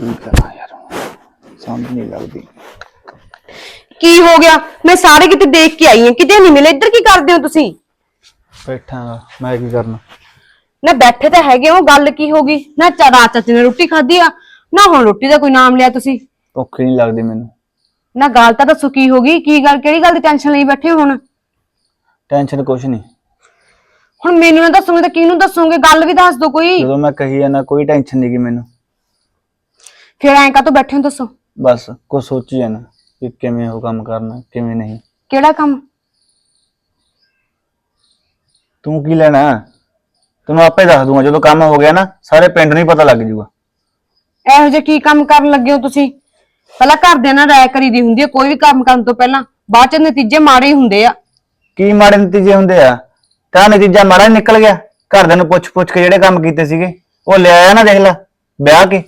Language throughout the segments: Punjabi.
ਕੀ ਕਰਾਂ ਯਾਰ ਹੁਣ? ਸਮਝ ਨਹੀਂ ਲੱਗਦੀ ਕੀ ਹੋ ਗਿਆ? ਮੈਂ ਸਾਰੇ ਕਿਤੇ ਦੇਖ ਕੇ ਆਈ ਹਾਂ। ਕਿਤੇ ਨਹੀਂ ਮਿਲੇ। ਇੱਧਰ ਕੀ ਕਰਦੇ ਹੋ ਤੁਸੀਂ? ਬੈਠਾ ਗਾ, ਮੈਂ ਕੀ ਕਰਨਾ? ਨਾ ਬੈਠੇ ਤਾਂ ਹੈਗੇ ਹੋ। ਗੱਲ ਕੀ ਹੋ ਗਈ? ਨਾ ਚਾ ਰਾਤ ਚਾਚੇ ਨੇ ਰੋਟੀ ਖਾਧੀ ਆ। ਨਾ ਹੁਣ ਰੋਟੀ ਦਾ ਕੋਈ ਨਾਮ ਲਿਆ ਤੁਸੀਂ? ਭੁੱਖ ਹੀ ਨਹੀਂ ਲੱਗਦੀ ਮੈਨੂੰ। ਨਾ ਗੱਲ ਤਾਂ ਦੱਸੋ ਕੀ ਹੋ ਗਈ? ਕੀ ਗੱਲ ਕਿਹੜੀ ਗੱਲ ਦੀ ਟੈਨਸ਼ਨ ਲਈ ਬੈਠੇ ਹੋ ਹੁਣ? ਟੈਨਸ਼ਨ ਕੁਛ ਨਹੀਂ। ਹੁਣ ਮੈਨੂੰ ਨਾ ਦੱਸੋਗੇ ਤਾਂ ਕਿਹਨੂੰ ਦੱਸੋਗੇ? ਗੱਲ ਵੀ ਦੱਸ ਦਿਓ ਕੋਈ। ਜਦੋਂ ਮੈਂ ਕਹੀ ਜਾਂਦਾ ਕੋਈ ਟੈਨਸ਼ਨ ਨਹੀਂ ਗੀ ਮੈਨੂੰ। ਫਿਰ ਐਂ ਕਾਹਤੋਂ ਬੈਠੇ ਹੋ ਦੱਸੋ? ਬਸ ਕੁਛ ਸੋਚੀ ਜਾਣਾ ਕਿ ਕਿਵੇਂ ਉਹ ਕੰਮ ਕਰਨਾ ਕਿਵੇਂ ਨਹੀਂ। ਕਿਹੜਾ ਕੰਮ? ਤੂੰ ਕੀ ਲੈਣਾ? ਤੈਨੂੰ ਆਪੇ ਦੱਸ ਦੂੰਗਾ ਜਦੋਂ ਕੰਮ ਹੋ ਗਿਆ ਨਾ ਸਾਰੇ ਪਿੰਡ ਨੂੰ ਹੀ ਪਤਾ ਲੱਗ ਜੂਗਾ। ਇਹੋ ਜਿਹਾ ਕੀ ਕੰਮ ਕਰਨ ਲੱਗੇ ਹੋ ਤੁਸੀਂ? ਪਹਿਲਾਂ ਘਰਦਿਆਂ ਨਾਲ ਰਾਇ ਕਰੀਦੀ ਹੁੰਦੀ ਹੈ ਕੋਈ ਵੀ ਕੰਮ ਕਰਨ ਤੋਂ ਪਹਿਲਾਂ। ਬਾਅਦ ਚ ਨਤੀਜੇ ਮਾੜੇ ਹੀ ਹੁੰਦੇ ਆ। ਕੀ ਮਾੜੇ ਨਤੀਜੇ ਹੁੰਦੇ ਆ? ਤਾਂ ਨਤੀਜਾ ਮਾੜਾ ਹੀ ਨਿਕਲ ਗਿਆ। ਘਰਦਿਆਂ ਨੂੰ ਪੁੱਛ ਪੁੱਛ ਕੇ ਜਿਹੜੇ ਕੰਮ ਕੀਤੇ ਸੀਗੇ ਉਹ ਲਿਆਇਆ ਨਾ ਦੇਖ ਲੈ ਵਿਆਹ ਕੇ।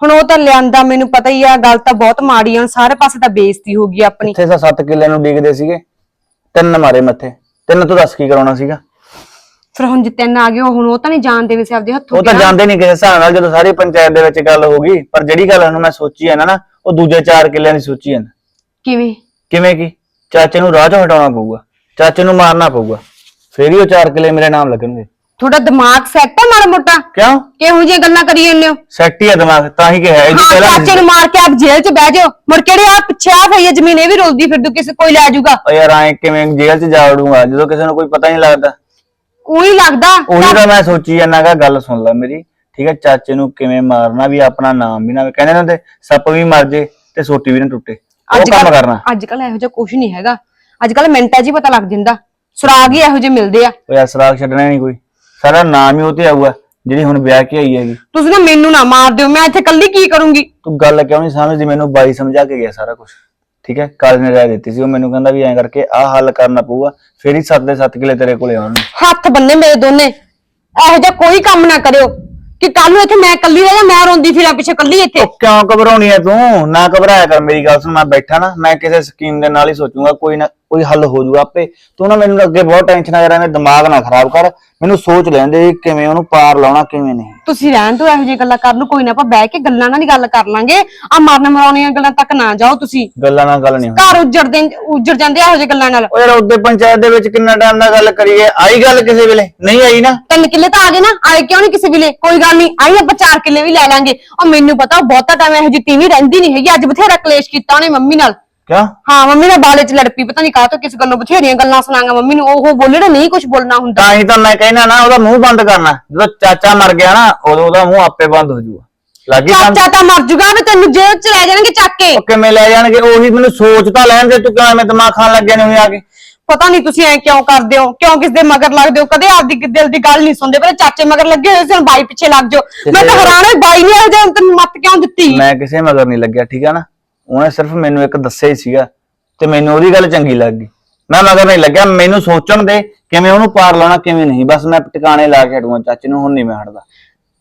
ਹੁਣ ਉਹ ਤਾਂ ਲਿਆਂਦਾ ਮੈਨੂੰ ਪਤਾ ਹੀ ਆ ਗੱਲ ਤਾਂ ਬਹੁਤ ਮਾੜੀ ਆ ਸਾਰੇ ਪਾਸੇ ਤਾਂ ਬੇਇੱਜ਼ਤੀ ਹੋ ਗਈ ਆਪਣੀ। ਇੱਥੇ ਤਾਂ 7 ਕਿੱਲੇ ਨੂੰ ਡਿੱਗਦੇ ਸੀਗੇ। ਤਿੰਨ ਮਾਰੇ ਮੱਥੇ। ਤਿੰਨ ਤੋਂ ਦੱਸ ਕੀ ਕਰਾਉਣਾ ਸੀਗਾ? ਫਿਰ ਹੁਣ ਜੇ ਤਿੰਨ ਆ ਗਏ ਹੁਣ ਉਹ ਤਾਂ ਨਹੀਂ ਜਾਣਦੇ ਵੀ ਆਪਦੇ ਹੱਥੋਂ ਉਹ ਤਾਂ। ਜਾਂਦੇ ਨਹੀਂ ਕਿਸੇ ਹਿਸਾਬ ਨਾਲ ਜਦੋਂ ਸਾਰੀ ਪੰਚਾਇਤ ਦੇ ਵਿੱਚ ਗੱਲ ਹੋ ਗਈ ਪਰ ਜਿਹੜੀ ਗੱਲ ਹੁਣ ਮੈਂ ਸੋਚੀ ਹੈ ਨਾ ਨਾ ਉਹ ਦੂਜੇ ਚਾਰ ਕਿੱਲਿਆਂ ਦੀ ਸੋਚੀ ਹੈ ਨਾ ਕਿਵੇਂ? ਕਿਵੇਂ ਕੀ? ਚਾਚੇ ਨੂੰ ਰਾਹ ਚੋਂ ਹਟਾਉਣਾ ਪਊਗਾ ਚਾਚੇ ਨੂੰ ਮਾਰਨਾ ਪਊਗਾ। ਫੇਰ ਹੀ ਉਹ ਚਾਰ ਕਿੱਲੇ ਮੇਰੇ ਨਾਮ ਲੱਗਣਗੇ। ਤੁਹਾਡਾ ਦਿਮਾਗ ਸੈੱਟ ਹੈ ਮਾੜਾ ਮੋਟਾ? ਕਿਉਂ? ਕਿਹੋ ਜਿਹੀਆਂ ਗੱਲਾਂ ਕਰੀ ਜਾਂਦੇ ਹੋ? ਸੈੱਟ ਹੀ ਆ ਦਿਮਾਗ ਤਾਂ ਹੀ ਕਿਹਾ ਇਹ ਹਾਂ ਪਹਿਲਾਂ ਚਾਚੇ ਨੂੰ ਮਾਰ ਕੇ ਆਪ ਜੇਲ੍ਹ 'ਚ ਬਹਿ ਜਾਓ। ਮੁੜ ਕਿਹੜੇ ਆ ਪਿੱਛੇ ਆ ਪਈ ਹੈ ਜ਼ਮੀਨ ਇਹ ਵੀ ਰੋਲਦੀ ਫਿਰਦੂ ਕਿਸੇ ਕੋਈ ਲੈ ਜਾਊਗਾ। ਉਹ ਯਾਰ ਐ ਕਿਵੇਂ ਜੇਲ੍ਹ 'ਚ ਜਾ ਵੜੂੰਗਾ ਜਦੋਂ ਕਿਸੇ ਨੂੰ ਕੋਈ ਪਤਾ ਨਹੀਂ ਲੱਗਦਾ। ਉਹੀ ਲੱਗਦਾ। ਉਹੀ ਤਾਂ ਮੈਂ ਸੋਚੀ ਜਾਂਦਾ ਗਾ ਗੱਲ ਸੁਣ ਲੈ ਮੇਰੀ। ਠੀਕ ਹੈ ਚਾਚੇ ਨੂੰ ਕਿਵੇਂ ਮਾਰਨਾ ਵੀ ਆਪਣਾ ਨਾਮ ਵੀ ਨਾ ਕਹਿੰਦੇ ਨੇ ਹੁੰਦੇ ਸੱਪ ਵੀ ਮਰ ਜੇ ਤੇ ਸੋਟੀ ਵੀ ਨਾ ਟੁੱਟੇ। ਉਹ ਕੰਮ ਕਰਨਾ। ਅੱਜ ਕੱਲ ਇਹੋ ਜਿਹਾ ਕੁਝ ਨਹੀਂ ਹੈਗਾ। ਅੱਜ ਕੱਲ ਮਿੰਟਾਂ 'ਚ ਹੀ ਪਤਾ ਲੱਗ ਜਾਂਦਾ। ਸੁਰਾਗ ਹੀ ਇਹੋ ਜਿਹੇ ਮਿਲਦੇ ਆ। ਉਹ ਯਾਰ ਸਰਾਗ ਛੱਡਣਾ ਨਹੀਂ ਕੋਈ। ਸਾਰਾ ਨਾਮ ਹੀ ਉਹ ਤੇ ਆਊਗਾ ਜਿਹੜੀ ਹੁਣ ਵਿਆਹ ਕੇ ਆਈ ਹੈਗੀ। ਤੁਸੀਂ ਨਾ ਮੈਨੂੰ ਨਾ ਮਾਰ ਦਿਓ ਮੈਂ ਇੱਥੇ ਕੱਲੀ ਕੀ ਕਰੂੰਗੀ? ਤੂੰ ਗੱਲ ਕਿਉਂ ਨਹੀਂ ਸਮਝਦੀ? ਮੈਨੂੰ ਬਾਈ ਸਮਝਾ ਕੇ ਗਿਆ ਸਾਰਾ ਕੁਝ ਠੀਕ ਹੈ? ਕਾਲ ਨੇ ਰਾਇ ਦਿੱਤੀ ਸੀ ਉਹ ਮੈਨੂੰ ਕਹਿੰਦਾ ਵੀ ਐਂ ਕਰਕੇ ਆਹ ਹੱਲ ਕਰਨਾ ਪਊਗਾ ਫੇਰ ਹੀ ਸੱਤ ਦੇ ਸੱਤ ਕਿਲੇ ਤੇਰੇ ਕੋਲੇ ਆਉਣਗੇ। ਹੱਥ ਬੰਨੇ ਮੇਰੇ ਦੋਨੇ। ਇਹੋ ਜਿਹਾ ਕੋਈ ਕੰਮ ਨਾ ਕਰਿਓ ਕਿ ਕੱਲ ਨੂੰ ਇੱਥੇ ਮੈਂ ਕੱਲੀ ਰਹਿ ਜਾ ਮੈਂ ਰੋਂਦੀ ਫਿਰਾਂ ਪਿੱਛੇ ਕੱਲੀ ਇੱਥੇ। ਕਿਉਂ ਘਬਰਾਉਣੀ ਐ ਤੂੰ? ਨਾ ਘਬਰਾਇਆ ਕਰ ਮੇਰੀ ਗੱਲ ਸੁਣ ਮੈਂ ਬੈਠਾ ਨਾ ਮੈਂ ਕਿਸੇ ਸਕੀਮ ਦੇ ਨਾਲ ਹੀ ਸੋਚੂਗਾ ਕੋਈ ਨਾ ਕੋਈ ਹੱਲ ਹੋ ਜਾਊਗਾ ਆਪੇ। ਤੂੰ ਨਾ ਮੈਨੂੰ ਅੱਗੇ ਬਹੁਤ ਟੈਨਸ਼ਨ ਆ ਯਾਰ ਐਵੇਂ ਦਿਮਾਗ ਨਾ ਖਰਾਬ ਕਰ। ਮੈਨੂੰ ਸੋਚ ਲੈਂਦੇ ਕਿਵੇਂ ਉਹਨੂੰ ਪਾਰ ਲਾਉਣਾ ਕਿਵੇਂ ਨਹੀਂ। ਤੁਸੀਂ ਰਹਿਣ ਤੋਂ ਇਹੋ ਜਿਹੀਆਂ ਗੱਲਾਂ ਕਰ ਲਓ ਕੋਈ ਨਾ ਆਪਾਂ ਬਹਿ ਕੇ ਗੱਲਾਂ ਨਾਲ ਹੀ ਗੱਲ ਕਰ ਲਾਂਗੇ। ਆ ਮਰਨ ਮਰਾਉਣੀਆਂ ਗੱਲਾਂ ਤੱਕ ਨਾ ਜਾਓ ਤੁਸੀਂ। ਗੱਲਾਂ ਨਾਲ ਗੱਲ ਨਹੀਂ ਹੋਣੀ ਘਰ ਉੱਜੜਦੇ ਉੱਜੜ ਜਾਂਦੇ ਆ ਇਹੋ ਜਿਹੇ ਗੱਲਾਂ ਨਾਲ। ਉਹ ਯਾਰ ਉੱਤੇ ਪੰਚਾਇਤ ਦੇ ਵਿੱਚ ਕਿੰਨਾ ਟਾਈਮ ਨਾਲ ਗੱਲ ਕਰੀਏ? ਆਈ ਗੱਲ ਕਿਸੇ ਵੇਲੇ? ਨਹੀਂ ਆਈ ਨਾ? ਤਿੰਨ ਕਿੱਲੇ ਤਾਂ ਆ ਗਏ ਨਾ ਆਏ ਕਿਉਂ ਨਹੀਂ ਕਿਸੇ ਵੇਲੇ? ਕੋਈ ਗੱਲ ਨਹੀਂ ਆਈ ਆਪਾਂ ਚਾਰ ਕਿੱਲੇ ਵੀ ਲੈ ਲਾਂਗੇ। ਉਹ ਮੈਨੂੰ ਪਤਾ ਉਹ ਬਹੁਤਾ ਟਾਈਮ ਇਹੋ ਜਿਹੀ ਤੀਵੀਂ ਰਹਿੰਦੀ ਨਹੀਂ ਹੈਗੀ ਅੱਜ ਬਥੇਰਾ ਕਲੇਸ਼ ਕੀਤਾ ਉਹਨੇ ਮੰਮੀ ਨਾਲ। ਕਿਉਂ ਹਾਂ ਮੰਮੀ ਨਾਲ ਬਾਲੇ ਚ ਲੜ ਪਈ ਪਤਾ ਨਹੀਂ ਕਾਹ ਤੋਂ ਕਿਸ ਗੱਲੋਂ ਬਥੇਰੀਆਂ ਗੱਲਾਂ ਸੁਣਾਗਾ ਮੰਮੀ ਨੂੰ ਉਹ ਬੋਲੇ ਨਾ ਨਹੀਂ ਕੁਝ ਬੋਲਣਾ ਹੁੰਦਾ। ਤਾਂ ਹੀ ਤਾਂ ਮੈਂ ਕਹਿਣਾ ਨਾ ਉਹਦਾ ਮੂੰਹ ਬੰਦ ਕਰਨਾ। ਜਦੋਂ ਚਾਚਾ ਮਰ ਗਿਆ ਨਾ ਉਦੋਂ ਉਹਦਾ ਮੂੰਹ ਆਪੇ ਬੰਦ ਹੋ ਜਾਊਗਾ। ਲੱਗੀ ਚਾਚਾ ਤਾਂ ਮਰ ਜੂਗਾ ਵੀ ਤੈਨੂੰ ਜੇਲ੍ਹ ਚ ਲੈ ਜਾਣਗੇ ਚੱਕ ਕੇ। ਉਹ ਕਿਵੇਂ ਲੈ ਜਾਣਗੇ? ਉਹੀ ਮੈਨੂੰ ਸੋਚ ਤਾਂ ਲੈਣ ਦੇ ਤੂੰ ਕਿਉਂ ਐਵੇਂ ਦਿਮਾਗ ਖਾਣ ਲੱਗਿਆ ਨੇ ਆ ਕੇ ਪਤਾ ਨਹੀਂ ਤੁਸੀਂ ਐ ਕਿਉਂ ਕਰਦੇ ਹੋ ਕਿਉਂ ਕਿਸ ਦੇ ਮਗਰ ਲੱਗਦੇ ਹੋ? ਕਦੇ ਆਪਦੀ ਦਿਲ ਦੀ ਗੱਲ ਨਹੀਂ ਸੁਣਦੇ ਪਰ ਚਾਚੇ ਮਗਰ ਲੱਗੇ ਹੋਏ ਸੀ ਹੁਣ ਬਾਈ ਪਿੱਛੇ ਲੱਗ ਜਾਓ। ਮੈਂ ਤਾਂ ਹੈਰਾਨ ਹੋਈ ਬਾਈ ਨੇ ਜਿਹਾ ਤੈਨੂੰ ਮੱਤ ਕਿਉਂ ਦਿੱਤੀ? ਮੈਂ ਕਿਸੇ ਮਗਰ ਨਹੀਂ ਲੱਗਿਆ ਠੀਕ ਆ ਨਾ? ਉਹਨੇ ਸਿਰਫ ਮੈਨੂੰ ਇੱਕ ਦੱਸਿਆ ਹੀ ਸੀਗਾ ਤੇ ਮੈਨੂੰ ਉਹਦੀ ਗੱਲ ਚੰਗੀ ਲੱਗ ਗਈ। ਮੈਂ ਮਗਰ ਨਹੀਂ ਲੱਗਿਆ ਮੈਨੂੰ ਸੋਚਣ ਦੇ ਕਿਵੇਂ ਉਹਨੂੰ ਪਾਰ ਲਾਉਣਾ ਕਿਵੇਂ ਨਹੀਂ। ਬਸ ਮੈਂ ਟਿਕਾਣੇ ਲਾ ਕੇ ਹਟੂਆਂ ਚਾਚੇ ਨੂੰ ਹੁਣ ਨਹੀਂ ਮੈਂ ਹਟਦਾ।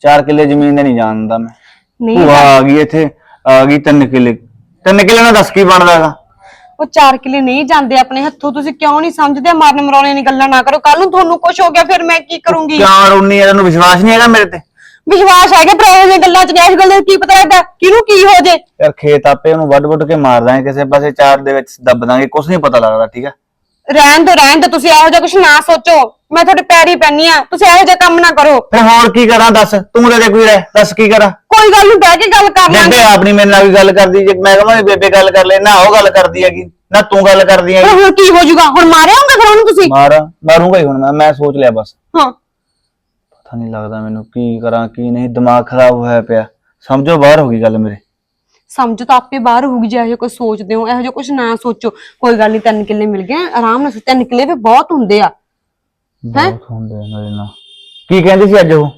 ਚਾਰ ਕਿੱਲੇ ਜ਼ਮੀਨ ਦੇ ਨਹੀਂ ਜਾਣਦਾ ਮੈਂ। ਨਹੀਂ ਆ ਗਈ ਇੱਥੇ ਆ ਗਈ ਤਿੰਨ ਕਿੱਲੇ। ਤਿੰਨ ਕਿੱਲੇ ਨਾਲ ਦੱਸ ਕੀ ਬਣਦਾ ਹੈਗਾ? ਉਹ ਚਾਰ ਕਿਲੇ ਨਹੀਂ ਜਾਂਦੇ ਆਪਣੇ ਹੱਥੋਂ ਤੁਸੀਂ ਕਿਉਂ ਨਹੀਂ ਸਮਝਦੇ? ਮਰਨ ਮਰਾਉਣੇ ਦੀ ਗੱਲਾਂ ਨਾ ਕਰੋ। ਕੱਲ ਨੂੰ ਤੁਹਾਨੂੰ ਕੁਝ ਹੋ ਗਿਆ ਫਿਰ ਮੈਂ ਕੀ ਕਰੂੰਗੀ? ਕਿਉਂ ਰੋਣੀ ਹੈ ਤੈਨੂੰ ਵਿਸ਼ਵਾਸ ਨਹੀਂ ਹੈਗਾ ਮੇਰੇ ਤੇ। ਵਿਸ਼ਵਾਸ ਹੈਗਾ ਪਰ ਇਹੋ ਜਿਹੀਆਂ ਗੱਲਾਂ ਚ ਇਸ ਗੱਲ ਦਾ ਕੀ ਪਤਾ ਲੱਗਦਾ? ਕਿਹਨੂੰ ਕੀ ਹੋ ਜੇ? ਯਾਰ ਖੇਤ ਆਪੇ ਉਹਨੂੰ ਵੱਢ ਵੱਢ ਕੇ ਮਾਰ ਦਾਂਗੇ ਕਿਸੇ ਪਾਸੇ ਚਾਰ ਦੇ ਵਿੱਚ ਦੱਬ ਦਾਂਗੇ ਕੁਝ ਨਹੀਂ ਪਤਾ ਲੱਗਦਾ ਠੀਕ ਆ? ਰਹਿਣ ਦੋ ਰਹਿਣ ਦੋ ਤੁਸੀਂ ਇਹੋ ਜਿਹਾ ਕੁਝ ਨਾ ਸੋਚੋ। ਮੈਂ ਤੁਹਾਡੇ ਪੈਰੀ ਪੈਣੀ ਆ ਤੁਸੀਂ ਇਹੋ ਜਿਹਾ ਕੰਮ ਨਾ ਕਰੋ। ਫਿਰ ਹੋਰ ਕੀ ਕਰਾਂ ਦੱਸ? ਤੂੰ ਤੇ ਕੋਈ ਰਹਿ ਦੱਸ ਕੀ ਕਰਾਂ? ਕੋਈ ਗੱਲ ਨਹੀਂ ਬਹਿ ਕੇ ਗੱਲ ਕਰ ਲਾਂਗੇ। ਬੇਬੇ ਆਪਣੀ ਮੇਰੇ ਨਾਲ ਵੀ ਗੱਲ ਕਰਦੀ ਜੇ ਮੈਂ ਕਹਾਂ ਬੇਬੇ ਗੱਲ ਕਰ ਲੈ ਨਾ ਉਹ ਗੱਲ ਕਰਦੀ ਹੈਗੀ ਨਾ ਤੂੰ ਗੱਲ ਕਰਦੀ ਪਰ ਹੈਗੀ ਹੁਣ ਕੀ ਹੋ ਜਾਊਗਾ? ਹੁਣ ਮਾਰਿਆ ਹੋਊਗਾ ਫਿਰ ਉਹਨੂੰ ਤੁਸੀਂ? ਮਾਰ ਮਾਰੂੰਗਾ ਹੀ ਹੁਣ ਮੈਂ ਮੈਂ ਸੋਚ ਲਿਆ ਬਸ। ਹਾਂ। ਪਤਾ ਨਹੀਂ ਲੱਗਦਾ ਮੈਨੂੰ ਕੀ ਕਰਾਂ ਕੀ ਨਹੀਂ ਦਿਮਾਗ ਖਰਾਬ ਹੋਇਆ ਪਿਆ। ਸਮਝੋ ਬਾਹਰ ਹੋ ਗਈ ਗੱਲ ਮੇਰੇ। ਸਮਝ ਤਾਂ ਆਪੇ ਬਾਹਰ ਹੋਊਗੀ ਜੇ ਇਹੋ ਕੁਝ ਸੋਚਦੇ ਹੋ ਇਹੋ ਜਿਹਾ ਕੁਝ ਨਾ ਸੋਚੋ। ਕੋਈ ਗੱਲ ਨਹੀਂ ਤਿੰਨ ਕਿੱਲੇ ਮਿਲ ਗਏ ਆਰਾਮ ਨਾਲ ਤਿੰਨ ਕਿੱਲੇ ਵੀ ਬਹੁਤ ਹੁੰਦੇ ਆ। ਬਹੁਤ ਹੁੰਦੇ ਆ ਮੇਰੇ ਨਾਲ। ਕੀ ਕਹਿੰਦੀ ਸੀ ਅੱਜ ਉਹ?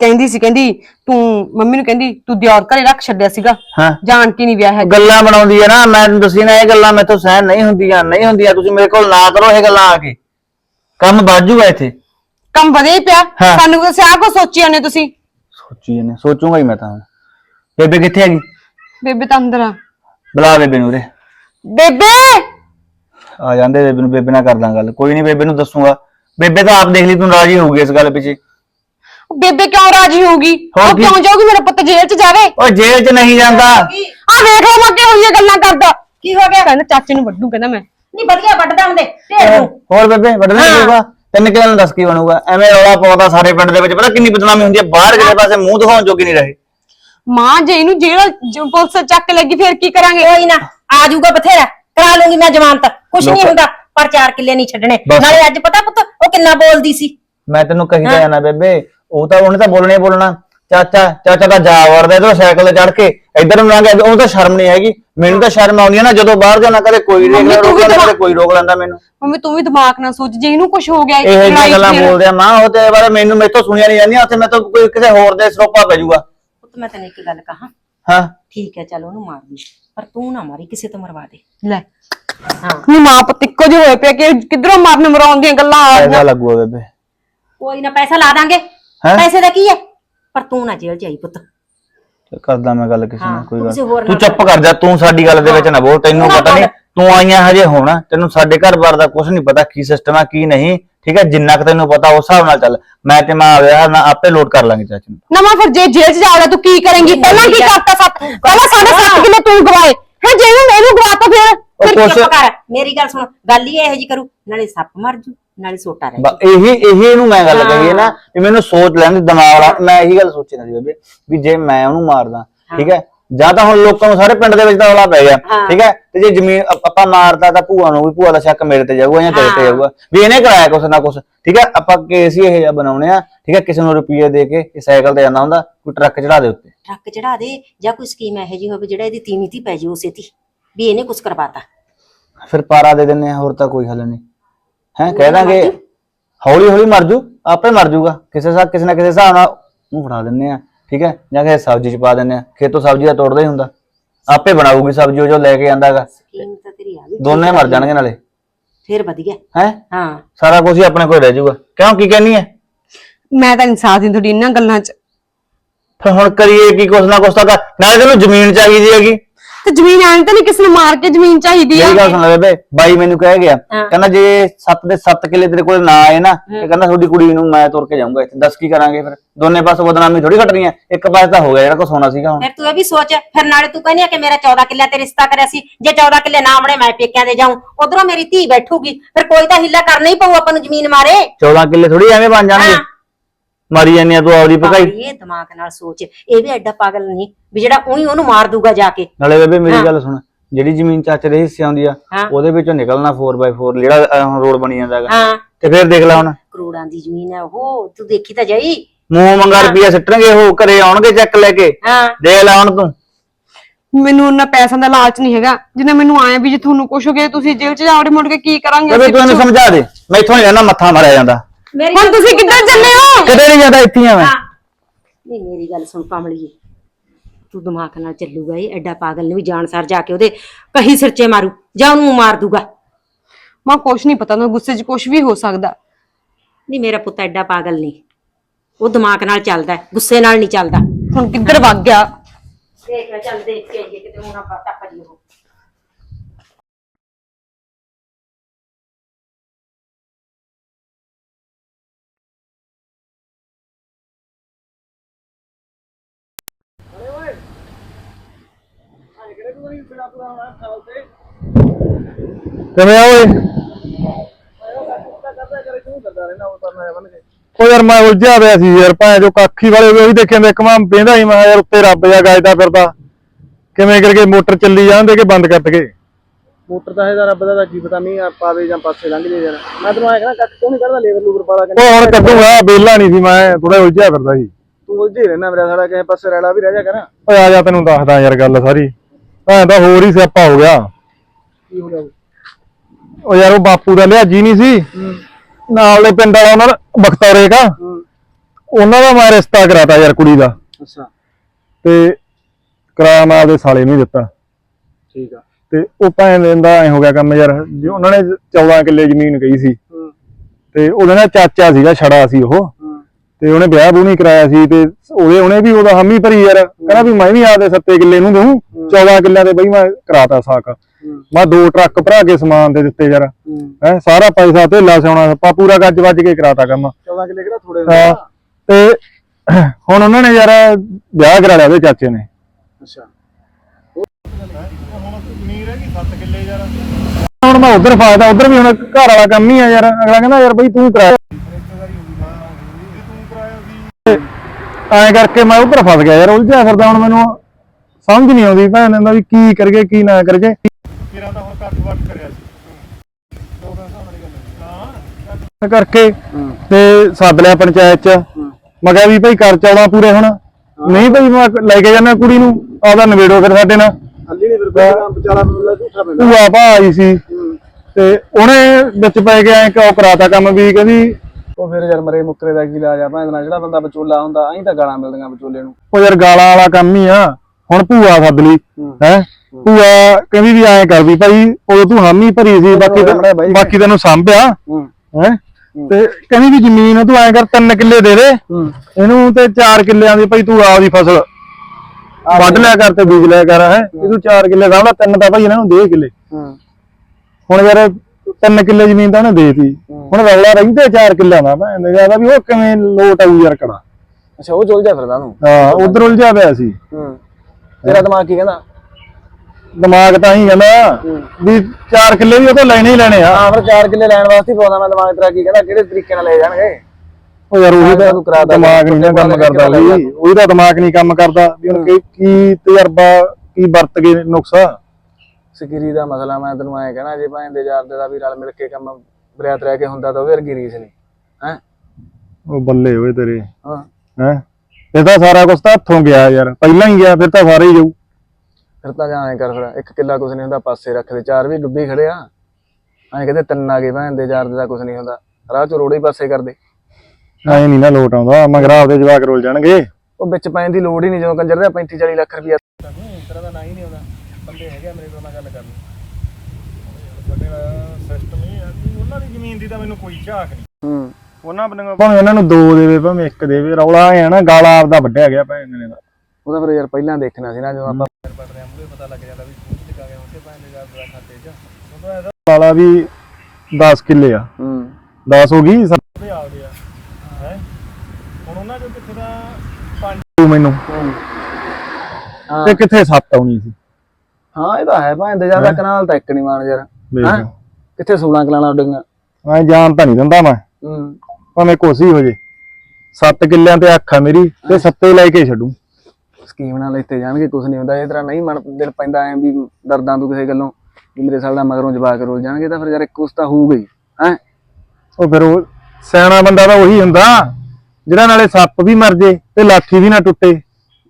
ਕਹਿੰਦੀ ਸੀ ਕਹਿੰਦੀ ਤੂੰ ਮੰਮੀ ਨੂੰ ਕਹਿੰਦੀ ਤੂੰ ਦਿਓਰ ਘਰੇ ਰੱਖ ਛੱਡਿਆ ਸੀਗਾ। ਹਾਂ? ਜਾਣ ਕੇ ਨਹੀਂ ਵਿਆਹ ਹੈ ਗੱਲਾਂ ਬਣਾਉਂਦੀ ਹੈ ਨਾ ਮੈਂ ਦੱਸੀ ਨਾ ਇਹ ਗੱਲਾਂ ਮੈਥੋਂ ਸਹਿਨ ਨਹੀਂ ਹੁੰਦੀਆਂ ਨਹੀਂ ਹੁੰਦੀਆਂ। ਤੁਸੀਂ ਮੇਰੇ ਕੋਲ ਨਾ ਕਰੋ ਇਹ ਗੱਲਾਂ ਆ ਕੇ। ਕੰਮ ਬਾਜੂਗਾ ਇੱਥੇ। ਕੰਮ ਵਧੇ ਪਿਆ। ਹਾਂ। ਸਾਨੂੰ ਕੋਈ ਸਿਆਹ ਕੋ ਸੋਚੀ ਜਾਂਦੇ ਤੁਸੀਂ? ਸੋਚੀ ਇਹਨੇ ਸੋਚੂਗਾ ਹੀ ਮੈਂ ਤਾਂ। ਹੁਣ ਬੇਬੇ ਕਿੱਥੇ ਹੈਗੀ? ਬੇਬੇ ਤਾਂ ਅੰਦਰ ਆ। ਬੁਲਾ ਬੇਬੇ ਨੂੰ ਉਰੇ। ਬੇਬੇ! ਆ ਜਾਂਦੇ ਬੇਬੇ ਨੂੰ। ਬੇਬੇ ਨਾਲ ਕਰਦਾ ਗੱਲ। ਕੋਈ ਨਹੀਂ ਬੇਬੇ ਨੂੰ ਦੱਸੂਗਾ। ਬੇਬੇ ਤਾਂ ਆਪ ਦੇਖ ਲਈ ਤੂੰ ਰਾਜੀ ਹੋਊਗੀ ਇਸ ਗੱਲ ਪਿੱਛੇ। ਬੇਬੇ ਕਿਉਂ ਰਾਜੀ ਹੋਊਗੀ ਹੋਰ ਉਹ ਕੀ? ਕਿਉਂ ਜਾਊਗੀ? ਮੇਰਾ ਪੁੱਤ ਜੇਲ੍ਹ 'ਚ ਜਾਵੇ। ਉਹ ਜੇਲ੍ਹ 'ਚ ਨਹੀਂ ਜਾਂਦਾ। ਆ ਵੇਖ ਲਓ ਮੈਂ ਕਿਹੋ ਜਿਹੀਆਂ ਗੱਲਾਂ ਕਰਦਾ। ਕੀ ਹੋ ਗਿਆ? ਕਹਿੰਦਾ ਚਾਚੇ ਨੂੰ ਵੱਡੂ ਕਹਿੰਦਾ ਮੈਂ। ਨਹੀਂ ਵਧੀਆ ਵੱਢਦਾ ਹੁੰਦੇ। ਢੇਰ ਨੂੰ। ਹੋਰ ਬੇਬੇ ਵੱਡਣਾ ਹਾਂ। ਹੋਊਗਾ ਤਿੰਨ ਕਿਲੇ ਨੂੰ ਦੱਸ ਕੀ ਬਣੂਗਾ। ਐਵੇਂ ਰੌਲਾ ਪਾਉਂਦਾ ਸਾਰੇ ਪਿੰਡ ਦੇ ਵਿੱਚ। ਪਤਾ ਕਿੰਨੀ ਬਦਨਾਮੀ ਹੁੰਦੀ ਹੈ? ਬਾਹਰ ਕਿਸੇ ਪਾਸੇ ਮੂੰਹ ਦਿਖਾਉਣ ਜੋਗੇ ਨਹੀਂ ਰਹੇ। ਮਾਂ ਜੇ ਇਹਨੂੰ ਜੇਲ੍ਹ ਜ- ਪੁਲਿਸ ਚੱਕ ਲੱਗੀ ਫਿਰ ਕੀ ਕਰਾਂਗੇ? ਕੋਈ ਨਾ ਆ ਜਾਊਗਾ ਬਥੇਰਾ। ਕਰਾ ਲੂੰਗੀ ਮੈਂ ਜ਼ਮਾਨਤ। ਕੁਛ ਨਹੀਂ ਲੋਕ- ਹੁੰਦਾ। ਪਰ ਚਾਰ ਕਿੱਲੇ ਨਹੀਂ ਛੱਡਣੇ। ਬਸ। ਨਾਲੇ ਅੱਜ ਪਤਾ ਪੁੱਤ ਉਹ ਕਿੰਨਾ ਬੋਲਦੀ ਸੀ। ਮੈਂ ਤੈਨੂੰ ਕਹੀ ਤਾਂ ਜਾਣਾ ਬੇਬੇ। ਉਹ ਤਾਂ ਉਹਨੇ ਤਾਂ ਬੋਲਣਾ ਹੀ ਬੋਲਣਾ। ਚਾਚਾ ਚਾਚਾ ਤਾਂ ਜਾ ਵੜਦਾ ਇਧਰੋਂ ਸਾਈਕਲ ਤੇ ਚੜ ਕੇ ਇੱਧਰ ਨੂੰ ਲੰਘ ਗਿਆ ਉਹ ਤਾਂ ਸ਼ਰਮ ਨਹੀਂ ਹੈਗੀ। ਮੈਨੂੰ ਤਾਂ ਸ਼ਰਮ ਆਉਂਦੀ ਹੈ ਨਾ ਜਦੋਂ ਬਾਹਰ ਜਾਣਾ ਕਦੇ ਕੋਈ ਰੋਕ ਮੰਮੀ, ਤੂੰ ਰੋਕ ਵੀ ਲੈਂਦਾ ਤਾਂ- ਕਦੇ ਕੋਈ ਰੋਕ ਲੈਂਦਾ ਮੈਨੂੰ। ਮੰਮੀ ਤੂੰ ਵੀ ਦਿਮਾਗ ਨਾਲ ਸੋਚ ਜੇ ਇਹਨੂੰ ਕੁਝ ਹੋ ਗਿਆ ਇਹ ਜਿਹੀਆਂ ਗੱਲਾਂ ਫਿਰ- ਬੋਲਦੇ ਆ ਮਾਂ ਉਹ ਤੇਰੇ ਬਾਰੇ ਮੈਨੂੰ ਮੇਤੋਂ ਸੁਣੀਆਂ ਨਹੀਂ ਜਾਂਦੀਆਂ ਉੱਥੇ ਮੈਂ ਤਾਂ ਕੋਈ ਕਿਸੇ ਹੋਰ ਦੇ ਸਰੋਪਾ ਪੈ ਜਾਊਗਾ। ਪੁੱਤ ਮੈਂ ਤੈਨੂੰ ਇੱਕ ਗੱਲ ਕਹਾਂ। ਹਾਂ। ਠੀਕ ਹੈ ਚੱਲ ਉਹਨੂੰ ਮਾਰ ਦੀ। ਪਰ ਤੂੰ ਨਾ ਮਾਰੀ ਕਿਸੇ ਤੋਂ ਮਰਵਾ ਦੇ। ਲੈ। ਹਾਂ। ਨੀ ਮਾਂ ਪੁੱਤ ਇੱਕੋ ਜਿਹੇ ਹੋਏ ਪਿਆ ਕਿ ਕਿਧਰੋਂ ਮਰਨ ਮਰਾਉਣ ਦੀਆਂ ਗੱਲਾਂ ਆ ਰਹੀਆਂ। ਲੱਗੂਗਾ ਬੇਬੇ। ਕੋਈ ਨਾ ਪੈਸਾ ਲਾ ਦਾਂਗੇ। ਹੈਂ? ਪੈਸੇ ਦਾ ਕੀ ਹੈ? ਪਰ ਤੂੰ ਨਾ ਜੇਲ੍ਹ ਚ ਆਈ ਪੁੱਤ। ਕਰਦਾ ਮੈਂ ਗੱਲ ਕਿਸੇ ਹਾਂ, ਨਾਲ ਕੋਈ ਤੂੰ ਕਿਸੇ ਗੱਲ ਤੂੰ ਨਾਲ ਚੁੱਪ ਕਰ ਜਾ ਤੂੰ ਸਾਡੀ ਗੱਲ ਦੇ ਵਿੱਚ ਨਾ ਬੋਲ ਤੈਨੂੰ ਨਾ ਪਤਾ ਨਹੀਂ। ਤੂੰ ਆਈਆਂ ਹਜੇ ਹੋਣਾ ਤੈਨੂੰ ਸਾਡੇ ਘਰ-ਬਾਰ ਦਾ ਕੁਝ ਨਹੀਂ ਪਤਾ ਕੀ ਸਿਸਟਮ ਆ ਕੀ ਨਹੀਂ ਠੀਕ ਹੈ? ਜਿੰਨਾ ਕੁ ਤੈਨੂੰ ਪਤਾ ਉਸ ਹਿਸਾਬ ਨਾਲ ਚੱਲ। ਮੈਂ ਤੇ ਮਾਂ ਆਇਆ ਨਾ ਆਪੇ ਲੋਡ ਕਰ ਲਾਂਗੇ ਚਾਚੀ ਨੂੰ। ਫਿਰ ਜੇ ਜੇਲ੍ਹ 'ਚ ਜਾਵੜਾ ਤੂੰ ਕੀ ਕਰੇਂਗੀ? ਪਹਿਲਾਂ ਕੀ ਕਰਤਾ ਸੱਤ? ਪਹਿਲਾਂ ਸਾਡੇ ਸੱਤ ਕਿਲੇ ਤੂੰ ਗਵਾਏ। ਫਿਰ ਜੇ ਇਹਨੂੰ ਮੈਨੂੰ ਗਵਾਤਾ ਫਿਰ? ਉਹ ਫਿਰ ਕੁਛ ਚੁੱਪ ਕਰ। ਮੇਰੀ ਗੱਲ ਸੁਣ ਗੱਲ ਹੀ ਇਹੋ ਜੀ ਕਰੂ ਨਾਲੇ ਸੱਪ ਮਰ ਜੂ। ਨਾਲੇ ਸੋਟਾ ਰਹਿ ਬ- ਇਹੀ ਇਹੀ ਇਹਨੂੰ ਮੈਂ ਗੱਲ। ਕਹੀ ਹੈ ਨਾ ਵੀ ਮੈਨੂੰ ਸੋਚ ਲੈਣ ਦੇ ਦਿਮਾਗ ਵਾਲਾ ਮੈਂ ਇਹੀ ਗੱਲ ਸੋਚੀ ਨਾ ਸੀ ਬੇਬੇ ਵੀ ਜੇ ਮੈਂ ਉਹਨੂੰ ਮਾਰਦਾ ਠੀਕ ਹੈ? ਜਾਂ ਤਾਂ ਹੁਣ ਲੋਕਾਂ ਨੂੰ ਸਾਰੇ ਪਿੰਡ ਦੇ ਵਿੱਚ ਤਾਂ ਰੌਲਾ ਪੈ ਗਿਆ। ਠੀਕ ਹੈ? ਤੇ ਜੇ ਜ਼ਮੀਨ ਆਪਾਂ ਮਾਰਦਾ ਤਾਂ ਭੂਆ ਨੂੰ ਵੀ ਭੂਆ ਦਾ ਸ਼ੱਕ ਮੇਰੇ ਤੇ ਜਾਊਗਾ ਜਾਂ ਤੇਰੇ ਤੇ। ਜਾਊਗਾ ਵੀ ਇਹਨੇ ਕਰਾਇਆ ਕੁਛ ਨਾ ਕੁਛ ਠੀਕ ਹੈ? ਆਪਾਂ ਕੇਸ ਹੀ ਇਹ ਜਿਹਾ ਬਣਾਉਣੇ ਆ ਠੀਕ ਹੈ? ਕਿਸੇ ਨੂੰ ਰੁਪਈਏ ਦੇ ਕੇ ਇਹ ਸਾਈਕਲ ਤੇ ਜਾਂਦਾ ਹੁੰਦਾ ਕੋਈ ਟਰੱਕ ਚੜਾ ਦੇ ਉੱਤੇ। ਟਰੱਕ ਚੜਾ ਦੇ ਜਾਂ ਕੋਈ ਸਕੀਮ ਇਹੋ ਜੀ ਹੋਵੇ ਜਿਹੜਾ ਇਹਦੀ ਤੀਵੀਂ ਤੀ ਪੈ ਜੇ ਉਸੇ ਤੀ ਵੀ ਇਹਨੇ ਕੁਝ ਕਰਵਾਤਾ। ਫਿਰ ਪਾਰਾ ਦੇ ਦਿੰਨੇ ਆ ਹੋਰ ਤਾਂ ਕੋਈ ਹੱਲ ਨਹੀਂ। ਹੈ ਕਹਿ ਦਾਂਗੇ। ਹੌਲੀ ਹੌਲੀ ਮਰ ਜੂ ਆਪੇ ਮਰ ਜੂਗਾ। ਕਿਸੇ ਸਾ ਕਿਸੇ ਨਾ ਕਿਸੇ ਹਿਸਾਬ ਨਾਲ ਨੂੰ ਫੜਾ ਦਿੰਨੇ ਆ ਠੀਕ ਹੈ? ਜਾਂ ਕਿਸੇ ਸਬਜ਼ੀ ਚ ਪਾ ਦਿੰਨੇ ਆ। ਖੇਤੋਂ ਸਬਜ਼ੀ ਦਾ ਤੋੜਦਾ ਹੀ ਹੁੰਦਾ। ਆਪੇ ਬਣਾਊਗੀ ਸਬਜ਼ੀ ਉਹ ਜੋ ਲੈ ਕੇ ਜਾਂਦਾਗਾ ਸਕੀਮ ਤਾਂ ਤੇਰੀ ਆ ਗਈ। ਦੋਨੇ ਮਰ ਜਾਣਗੇ ਨਾਲੇ। ਫਿਰ ਵਧੀਆ। ਹੈ? ਹਾਂ। ਸਾਰਾ ਕੁਝ ਹੀ ਆਪਣੇ ਕੋਲ ਰਹਿ ਜਾਊਗਾ ਕਿਉਂ ਕੀ ਕਹਿਨੀ ਹੈ ਮੈਂ ਤਾਂ ਇਨਸਾਫ ਦੀ ਤੁਹਾਡੀ ਇਹਨਾਂ ਗੱਲਾਂ 'ਚ। ਫਿਰ ਹੁਣ ਕਰੀਏ ਕੀ ਕੁਛ ਨਾ ਕੁਛ ਤਾਂ ਕਰ। ਨਾਲੇ ਤੈਨੂੰ ਜ਼ਮੀਨ ਚਾਹੀਦੀ ਹੈਗੀ। ਤੇ ਜ਼ਮੀਨ ਐਂ ਤਾਂ ਨਹੀਂ ਕਿਸੇ ਨੂੰ ਮਾਰ ਕੇ ਜ਼ਮੀਨ ਚਾਹੀਦੀ ਆ। ਮੇਰੀ ਗੱਲ ਸੁਣ ਲੈ ਬੇਬੇ ਬਾਈ ਮੈਨੂੰ ਕਹਿ ਗਿਆ ਹਾਂ। ਕਹਿੰਦਾ ਜੇ 7 ਦੇ 7 ਕਿੱਲੇ ਤੇਰੇ ਕੋਲ ਨਾ ਆਏ ਨਾ ਤੇ ਕਹਿੰਦਾ ਤੁਹਾਡੀ ਕੁੜੀ ਨੂੰ ਮੈਂ ਤੁਰ ਕੇ ਜਾਊਂਗਾ ਇੱਥੇ। ਦੱਸ ਕੀ ਕਰਾਂਗੇ ਫਿਰ? ਦੋਨੇ ਪਾਸੇ ਬਦਨਾਮੀ ਥੋੜੀ ਘਟਣੀ ਹੈ ਇੱਕ ਪਾਸੇ ਤਾਂ ਹੋ ਗਿਆ ਜਿਹੜਾ ਕੋ ਸੋਨਾ ਸੀਗਾ ਹੁਣ। ਫਿਰ ਤੂੰ ਇਹ ਵੀ ਸੋਚ ਫਿਰ ਨਾਲੇ ਤੂੰ ਕਹਿੰਦੀ ਆ ਕਿ ਮੇਰਾ 14 ਕਿੱਲਿਆਂ ਤੇ ਰਿਸ਼ਤਾ ਕਰਿਆ ਸੀ। ਜੇ 14 ਕਿੱਲੇ ਨਾ ਬਣੇ ਮੈਂ ਪੇਕਿਆਂ ਦੇ ਜਾਊਂ। ਉਧਰੋਂ ਮੇਰੀ ਧੀ ਬੈਠੂਗੀ। ਫਿਰ ਕੋਈ ਤਾਂ ਹਿੱਲਾ ਕਰਨਾ ਹੀ ਪਊ ਆਪਾਂ ਨੂੰ ਜ਼ਮੀਨ ਮਾਰੇ। 14 ਕਿੱਲੇ ਥੋੜੀ ਐਵੇਂ ਬਣ ਜਾਣਗੇ। ਹਾਂ। ਮਾਰੀ ਜਾਂਦੀ ਆ ਤੂੰ ਆਪਦੀ ਭਕਾਈ ਇਹ ਦਿਮਾਗ ਨਾਲ ਸੋਚ। ਇਹ ਵੀ ਐਡਾ ਪਾਗਲ ਨਹੀਂ ਵੀ ਜਿਹੜਾ ਉਹੀ ਉਹਨੂੰ ਮਾਰ ਦੂਗਾ ਜਾ ਕੇ। ਨਾਲੇ ਬੇਬੇ ਮੇਰੀ। ਗੱਲ ਸੁਣ ਜਿਹੜੀ ਜ਼ਮੀਨ ਚਾਚੇ ਦੇ ਹਿੱਸੇ ਆਉਂਦੀ ਆ ਹਾਂ। ਉਹਦੇ ਵਿੱਚੋਂ ਨਿਕਲਣਾ 4x4 ਜਿਹੜਾ ਅਹ, ਹੁਣ ਰੋਡ ਬਣੀ ਜਾਂਦਾ ਹੈਗਾ। ਹਾਂ। ਤੇ ਫਿਰ ਦੇਖ ਲੈ ਹੁਣ। ਕਰੋੜਾਂ ਦੀ ਜ਼ਮੀਨ ਹੈ ਉਹ ਤੂੰ ਦੇਖੀ ਤਾਂ ਜਾਈ। ਮੂੰਹ ਮੰਗਾ ਰੁਪਿਆ ਸਿੱਟਣਗੇ ਉਹ ਘਰੇ ਆਉਣਗੇ ਚੱਕ ਲੈ ਕੇ। ਹਾਂ। ਦੇਖ ਲੈ ਹੁਣ ਤੂੰ। ਮੈਨੂੰ ਉਹਨਾਂ ਪੈਸਿਆਂ ਦਾ ਲਾਲਚ ਨਹੀਂ ਹੈਗਾ ਜਿੰਨਾ ਮੈਨੂੰ ਆਇਆ ਵੀ ਜੇ ਤੁਹਾਨੂੰ ਕੁਝ ਹੋ ਗਿਆ ਤੁਸੀਂ ਜੇਲ੍ਹ 'ਚ ਜਾਵੜੇ ਮੁੜ ਕੇ ਕੀ ਕਰਾਂਗੇ ਬੇਬੇ ਤੂੰ ਇਹਨੂੰ? ਸਮਝਾ ਦੇ। ਮੈਥੋਂ ਨਹੀਂ ਰਹਿਣਾ ਮੱਥਾ ਮਾਰਿਆ ਜਾਂਦਾ। ਮੇਰੀ ਹੁਣ ਤੁਸੀਂ ਕਿੱਧਰ ਚੱਲੇ ਹੋ? ਕਿਤੇ ਨਹੀਂ ਜਾਂਦਾ ਇੱਥੇ ਹੀ ਆ ਮੈਂ। ਹਾਂ। ਨਹੀਂ ਮੇਰੀ ਗੱਲ ਸੁਣ ਕਮਲੀਏ ਤੂੰ ਦਿਮਾਗ ਨਾਲ ਚੱਲੂਗਾ ਇਹ ਐਡਾ ਪਾਗਲ ਨਹੀਂ ਵੀ ਜਾਣਸਾਰ ਜਾ ਕੇ ਉਹਦੇ ਕਹੀ ਸਿਰਚੇ ਮਾਰੂ ਜਾਂ ਉਹਨੂੰ ਮਾਰ ਦੂਗਾ। ਮਾਂ ਕੁਛ ਨਹੀਂ ਪਤਾ ਨਾ ਗੁੱਸੇ 'ਚ ਕੁਛ ਵੀ ਹੋ ਸਕਦਾ। ਨਹੀਂ ਮੇਰਾ ਪੁੱਤ ਐਡਾ ਪਾਗਲ ਨਹੀਂ। ਉਹ ਦਿਮਾਗ ਨਾਲ ਚੱਲਦਾ ਹੈ, ਗੁੱਸੇ ਨਾਲ ਨਹੀਂ ਚੱਲਦਾ। ਹੁਣ ਕਿੱਧਰ ਵਗ ਗਿਆ? ਦੇਖ ਲੈ ਚੱਲ ਦੇਖ ਕੇ ਆਈਏ ਕਿਤੇ ਹੁਣ ਆਪਾਂ ਟੱਪ ਜੀ ਉਹ। ਕਿਵੇਂ ਆ ਓਏ? ਉਹ ਯਾਰ ਮੈਂ ਉਲਝਿਆ ਪਿਆ ਸੀ ਯਾਰ ਭਾਂ ਜੋ ਕਾਖੀ ਵਾਲੇ ਵੀ ਉਹੀ ਦੇਖਿਆ ਮੈਂ ਇੱਕ ਮਾਂ ਬਹਿੰਦਾ ਸੀ ਮੈਂ ਯਾਰ ਉੱਤੇ ਰੱਬ ਜਾ ਗਾਇਦਾ ਫਿਰਦਾ। ਕਿਵੇਂ ਕਰਕੇ ਮੋਟਰ ਚੱਲੀ ਜਾਂਦੇ ਕਿ ਬੰਦ ਕੱਟ ਗਏ ਮੋਟਰ ਦਾ ਇਹਦਾ ਰੱਬ ਦਾ ਤਾਂ ਕੀ ਪਤਾ ਨਹੀਂ ਪਾਵੇ ਜਾਂ ਪਾਸੇ ਲੰਘ ਜੇ ਯਾਰ। ਮੈਂ ਤੈਨੂੰ ਆਇਆ ਕਹਿੰਦਾ ਕੱਟ ਕਿਉਂ ਨਹੀਂ ਕਰਦਾ ਲੇਬਰ ਲੂਬਰ ਪਾਲਾ ਉਹ ਹੁਣ ਕੱਢੂਗਾ ਬੇਲਾ ਨਹੀਂ ਸੀ ਮੈਂ ਥੋੜਾ ਉਲਝਿਆ ਫਿਰਦਾ ਸੀ। ਤੂੰ ਉਲਝੇ ਰਹਿਣਾ ਮੇਰਾ ਸਾਲਾ ਕਿਸੇ ਪਾਸੇ ਰੈਲਾ ਵੀ ਰਹਿ ਜਾ ਕਰ। ਓਏ ਆ ਜਾ ਤੈਨੂੰ ਦੱਸਦਾ ਯਾਰ ਗੱਲ ਸਾਰੀ। ਭਾਂ ਤਾਂ ਹੋਰ ਹੀ ਸਿਆਪਾ ਹੋ ਗਿਆ। ਕੀ ਹੋ ਗਿਆ ਉਹ? ਯਾਰ ਉਹ ਬਾਪੂ ਦਾ ਲਿਆ ਜੀ ਨਹੀਂ ਸੀ। ਨਾਲ ਦੇ ਪਿੰਡ ਵਾਲਾ ਉਹਨਾਂ ਦਾ ਬਖਤੌਰੇ ਕਾ। ਹੂੰ। ਉਹਨਾਂ ਦਾ ਮੈਂ ਰਿਸ਼ਤਾ ਕਰਾਤਾ ਯਾਰ ਕੁੜੀ ਦਾ। ਅੱਛਾ। ਤੇ ਕਿਰਾਇਆ ਮੈਂ ਆਪਦੇ ਸਾਲੇ ਨੂੰ ਹੀ ਦਿੱਤਾ। ਠੀਕ ਆ। ਤੇ ਉਹ ਭੈਣ ਦਿੰਦਾ ਐ ਹੋ ਗਿਆ ਕੰਮ ਯਾਰ ਉਹਨਾਂ ਨੇ 14 ਕਿੱਲੇ ਜ਼ਮੀਨ ਕਹੀ ਸੀ। ਤੇ ਉਹਦਾ ਨਾ ਚਾਚਾ ਸੀਗਾ ਛੜਾ ਸੀ ਉਹ। ਤੇ ਉਹਨੇ ਵਿਆਹ ਬੂ ਨਹੀਂ ਕਰਾਇਆ ਸੀ ਤੇ ਉਹਦੇ ਉਹਨੇ ਵੀ ਉਹਦਾ ਹਾਮੀ ਭਰੀ ਯਾਰ। ਕਹਿੰਦਾ ਵੀ ਮੈਂ ਵੀ ਆਪਦੇ ਸੱਤੇ ਕਿੱਲੇ ਨੂੰ ਦਊਂ 14 ਕਿੱਲਿਆਂ ਤੇ ਬਈ ਮੈਂ ਕਰਾਤਾ ਸਾਕ। ਮੈਂ ਦੋ ਟਰੱਕ ਭਰਾ ਕੇ ਸਮਾਨ ਦੇ ਦਿੱਤੇ ਯਾਰ। ਹੂੰ। ਸਾਰਾ ਪੈਸਾ ਧੇਲਾ ਸਿਆਉਣਾ ਪਾ ਪੂਰਾ ਗੱਜ ਵੱਜ ਕੇ ਕਰਾਤਾ ਕੰਮ। 14 ਕਿੱਲੇ ਕਿਹੜਾ ਥੋੜੇ ਹਾਂ ਤੇ ਹੁਣ ਉਹਨਾਂ ਨੇ ਯਾਰ ਵਿਆਹ ਕਰਾ ਲਿਆ ਉਹਦੇ ਚਾਚੇ ਨੇ। ਅੱਛਾ। ਹੁਣ ਮੈਂ ਉਧਰ ਫਸਦਾ ਉਧਰ ਵੀ ਹੁਣ ਘਰ ਵਾਲਾ ਕੰਮ ਹੀ ਆ ਯਾਰ। ਅਗਲਾ ਕਹਿੰਦਾ ਯਾਰ ਬਈ ਤੂੰ ਕਰਾ। ਐਂ ਕਰਕੇ ਮੈਂ ਉਧਰ ਫਸ ਗਿਆ ਯਾਰ ਉਲਝਿਆ ਫਿਰਦਾ ਹੁਣ ਮੈਨੂੰ। ਸਮਝ ਨਹੀਂ ਆਉਂਦੀ ਭੈਣ ਦਾ ਵੀ ਕੀ ਕਰਗੇ ਕੀ ਨਾ ਕਰਗੇ ਤਾਂ ਕਰਕੇ ਤੇ ਸੱਦ ਲਿਆ ਪੰਚਾਇਤ ਚ। ਮੈਂ ਕਿਹਾ ਵੀ ਭਾਈ ਕਰ ਚੌੜਾ ਪੂਰੇ ਹੁਣ। ਨਹੀਂ ਭਾਈ ਮੈਂ ਲੈ ਕੇ ਜਾਣਾ ਕੁੜੀ ਨੂੰ ਆਪਦਾ ਨਵੇੜੋ ਫਿਰ ਸਾਡੇ ਨਾਲ। ਹੱਲੀ ਨਹੀਂ ਫਿਰ ਵਿਚਾਰਾ ਮੈਨੂੰ ਝੂਠਾ ਪੈਂਦਾ। ਭੂਆ ਭਾ ਆਈ ਸੀ। ਤੇ ਉਹਨੇ ਵਿੱਚ ਪੈ ਕੇ ਐਂ ਕਿਉਂ ਕਰਾਤਾ ਕੰਮ ਵੀ ਕਹਿੰਦੀ ਉਹ ਫਿਰ ਯਾਰ ਮਰੇ ਮੁੱਕਰੇ ਦਾ ਕੀ ਲਾਜ ਆ ਭਾਂ ਨਾਲ ਜਿਹੜਾ ਬੰਦਾ ਵਿਚੋਲਾ ਹੁੰਦਾ ਐਂ ਤਾਂ ਗਾਲਾਂ ਮਿਲਦੀਆਂ ਵਿਚੋਲੇ ਨੂੰ। ਉਹ ਯਾਰ ਗਾਲਾਂ ਵਾਲਾ ਕੰਮ ਹੀ ਆ। ਹੁਣ ਭੂਆ ਸੱਦ ਲਈ ਹੈ। ਭੂਆ ਕਹਿੰਦੀ ਵੀ ਐਂ ਕਰ ਵੀ ਭਾਈ ਉਦੋਂ ਤੂੰ ਹਾਮੀ ਭਰੀ ਸੀ ਬਾਕੀ। ਬਾਕੀ ਤੈਨੂੰ ਸੰਭਿਆ। ਹੂੰ। ਤੇ ਕਹਿੰਦੀ ਵੀ ਜ਼ਮੀਨ ਤੂੰ ਐਂ ਕਰ ਤਿੰਨ ਕਿੱਲੇ ਦੇ ਦੇ। ਇਹਨੂੰ ਤੇ 4 ਕਿੱਲਿਆਂ ਦੀ ਭਾਈ ਤੂੰ ਆਪਦੀ ਫਸਲ ਵੱਢ ਲਿਆ ਕਰ ਤੇ ਬੀਜ ਲਿਆ ਕਰ ਹੈ? ਇਹਨੂੰ 4 ਕਿੱਲੇ ਸਾਂਭਲਾ ਤਿੰਨ ਤਾਂ ਭਾਈ ਇਹਨਾਂ ਨੂੰ ਦੇ ਕਿੱਲੇ। ਹੁਣ ਯਾਰ ਤਿੰਨ ਕਿੱਲੇ ਜ਼ਮੀਨ ਤਾਂ ਉਹਨੇ ਦੇਤੀ। ਹੁਣ ਰੌਲਾ ਰਹਿੰਦੇ 4 ਕਿੱਲਿਆਂ ਦਾ ਭੈਣ ਦੇ ਜ਼ਿਆਦਾ ਵੀ ਉਹ ਕਿਵੇਂ ਲੋਟ ਆਊ ਯਾਰ ਕੜਾ। ਅੱਛਾ ਉਹ ਚੁੱਲ ਜਾ ਫਿਰਦਾ ਤੂੰ ਹਾਂ ਉਧਰ ਉਲਝਿਆ ਪਿਆ ਸੀ। ਹੂੰ। ਤੇਰਾ ਦਿਮਾਗ ਕੀ ਕਹਿੰਦਾ? ਦਿਮਾਗ ਤਾਂ ਹੀ ਕਹਿੰਦਾ ਵੀ 4 ਕਿੱਲੇ ਵੀ ਉਹ ਤੋਂ ਲੈਣੇ ਹੀ ਲੈਣੇ ਆ। ਹਾਂ ਫਿਰ 4 ਕਿੱਲੇ ਲੈਣ ਵਾਸਤੇ ਪਾਉਂਦਾ ਮੈਂ ਦਿਮਾਗ ਤੇਰਾ ਕੀ ਕਹਿੰਦਾ ਕਿਹੜੇ ਤਰੀਕੇ ਨਾਲ ਲੈ ਜਾਣਗੇ? ਉਹ ਯਾਰ ਉਹੀ ਤਾਂ ਦਿਮਾਗ ਨਹੀਂ ਨਾ ਕੰਮ ਕਰਦਾ ਲੈ ਜਾ। ਵੀ ਉਹੀ ਤਾਂ ਦਿਮਾਗ ਨਹੀਂ ਕੰਮ ਕਰਦਾ ਵੀ ਹੁਣ ਕੀ ਤਜਰਬਾ ਕੀ ਵਰਤ ਗਏ ਨੁਕਸਾ ਸਕਰੀ ਦਾ ਮਸਲਾ ਮੈਂ ਤੈਨੂੰ ਐਂ ਕਹਿਣਾ ਜੇ ਭਾਂ ਦੇ ਯਾਰ ਦੇ ਦਾ ਵੀ ਰਲ ਮਿਲ ਕੇ ਕੰਮ ਬਰਿਆਤ ਰਹਿ ਕੇ ਹੁੰਦਾ ਤਾਂ ਉਹ ਵਰਗੀ ਰੀਸ ਨਹੀਂ ਹੈ? ਉਹ ਬੱਲੇ ਹੋਏ ਤੇਰੇ। ਹਾਂ। ਹੈ? ਇਹ ਤਾਂ ਸਾਰਾ ਕੁਝ ਤਾਂ ਹੱਥੋਂ ਗਿਆ ਯਾਰ ਪਹਿਲਾਂ ਹੀ ਗਿਆ ਫਿਰ ਤਾਂ ਸਾਰੇ ਹੀ ਜਾਊ। ਫਿਰ ਤਾਂ ਜਾਂ ਐਂ ਕਰ ਫਿਰ ਇੱਕ ਕਿੱਲਾ ਕੁਛ ਨਹੀਂ ਹੁੰਦਾ ਪਾਸੇ ਰੱਖ ਦੇ ਚਾਰ ਵੀ ਡੁੱਬੀ ਖੜੇ ਆ। ਐਂ ਕਹਿੰਦੇ ਤਿੰਨ ਆ ਗਏ ਭਾਂ ਦੇ ਯਾਰ ਦੇ ਦਾ ਕੁਛ ਨਹੀਂ ਹੁੰਦਾ ਰਾਹ ਚ ਰੋੜੇ ਹੀ ਪਾਸੇ ਕਰਦੇ ਐ ਨਹੀਂ ਨਾ ਲੋਟ ਆਉਂਦਾ ਮਗਰਾ ਆਪਦੇ ਜਵਾਕ ਰੋਲ ਜਾਣਗੇ। ਉਹ ਵਿੱਚ ਪੈਣ ਦੀ ਲੋੜ ਹੀ ਨਹੀਂ ਜਦੋਂ ਕੰਜਰ ਦਾ 35 40 ਲੱਖ ਰੁਪਇਆ ਤੇਰਾ ਤਾਂ ਨਾ ਹੀ ਨਹੀਂ ਆਉਂਦਾ। ਬੰਦੇ ਹੈਗੇ ਮੇਰੇ ਕੋਲ ਮੈਂ ਗੱਲ ਕਰ ਸਾਡੇ ਸਿਸਟਮ ਇਹ ਆ ਕਿ ਉਹਨਾਂ ਦੀ ਜ਼ਮੀਨ ਦੀ ਤਾਂ ਮੈਨੂੰ ਕੋਈ ਝਾਕ ਨਹੀਂ। ਹੂੰ। ਉਹਨਾਂ ਬੰਦੇ ਭਾਵੇਂ ਉਹਨਾਂ ਨੂੰ ਦੋ ਦੇਵੇ ਭਾਵੇਂ ਇੱਕ ਦੇਵੇ ਰੌਲਾ ਐ ਨਾ ਗਾਲਾ ਆਪਦਾ ਵੱਢਿਆ ਗਿਆ ਭੈਣ ਨੇ ਦਾ। ਉਹਦਾ ਫਿਰ ਯਾਰ ਪਹਿਲਾਂ ਦੇਖਣਾ ਸੀ ਨਾ ਜਦੋਂ ਆਪਾਂ ਗਾਲਾ ਵੀ 10 ਕਿੱਲੇ ਆ। ਹੂੰ। 10 ਹੋ ਗਈ ਸਭ ਤੂੰ ਮੈਨੂੰ। ਹਾਂ। ਤੇ ਕਿੱਥੇ ਸੱਤ ਆਉਣੀ ਸੀ? ਹਾਂ ਇਹ ਤਾਂ ਹੈ ਭਾਂ ਜ਼ਿਆਦਾ ਕਨਾਲ ਤਾਂ ਇੱਕ ਨਹੀਂ ਮਾਨ ਯਾਰ। ਹੈਂ? ਕਿੱਥੇ 16 ਕਲਾਣਾ ਉੱਡੀਆਂ ਮੈਂ ਜਾਣ ਤਾਂ ਨਹੀਂ ਦਿੰਦਾ ਮੈਂ। ਹੂੰ। ਭਾਵੇਂ ਕੋਸੀ ਹੋ ਜੇ। 7 ਕਿੱਲਿਆਂ ਤੇ ਅੱਖ ਆ ਮੇਰੀ ਤੇ ਸੱਤੇ ਲੈ ਕੇ ਛੱਡੂ। ਸਕੀਮ ਨਾਲ ਇੱਥੇ ਜਾਣਗੇ ਕੁਝ ਨਹੀਂ ਹੁੰਦਾ। ਇਹ ਤਰ੍ਹਾਂ ਨਹੀਂ ਮਨ ਦਿਲ ਪੈਂਦਾ ਐ ਵੀ ਡਰਦਾ ਤੂੰ ਕਿਸੇ ਗੱਲੋਂ ਵੀ ਮੇਰੇ ਸਾਲ ਦਾ ਮਗਰੋਂ ਜਵਾਕ ਰੋਲ ਜਾਣਗੇ ਤਾਂ ਫਿਰ ਯਾਰ ਇੱਕ ਉਸ ਤਾਂ ਹੋਊਗਾ ਹੀ। ਹੈ? ਉਹ ਫਿਰ ਉਹ ਸਿਆਣਾ ਬੰਦਾ ਤਾਂ ਉਹੀ ਹੁੰਦਾ। ਜਿਹੜਾ ਨਾਲੇ ਸੱਪ ਵੀ ਮਰ ਜੇ ਤੇ ਲਾਠੀ ਵੀ ਨਾ ਟੁੱਟੇ।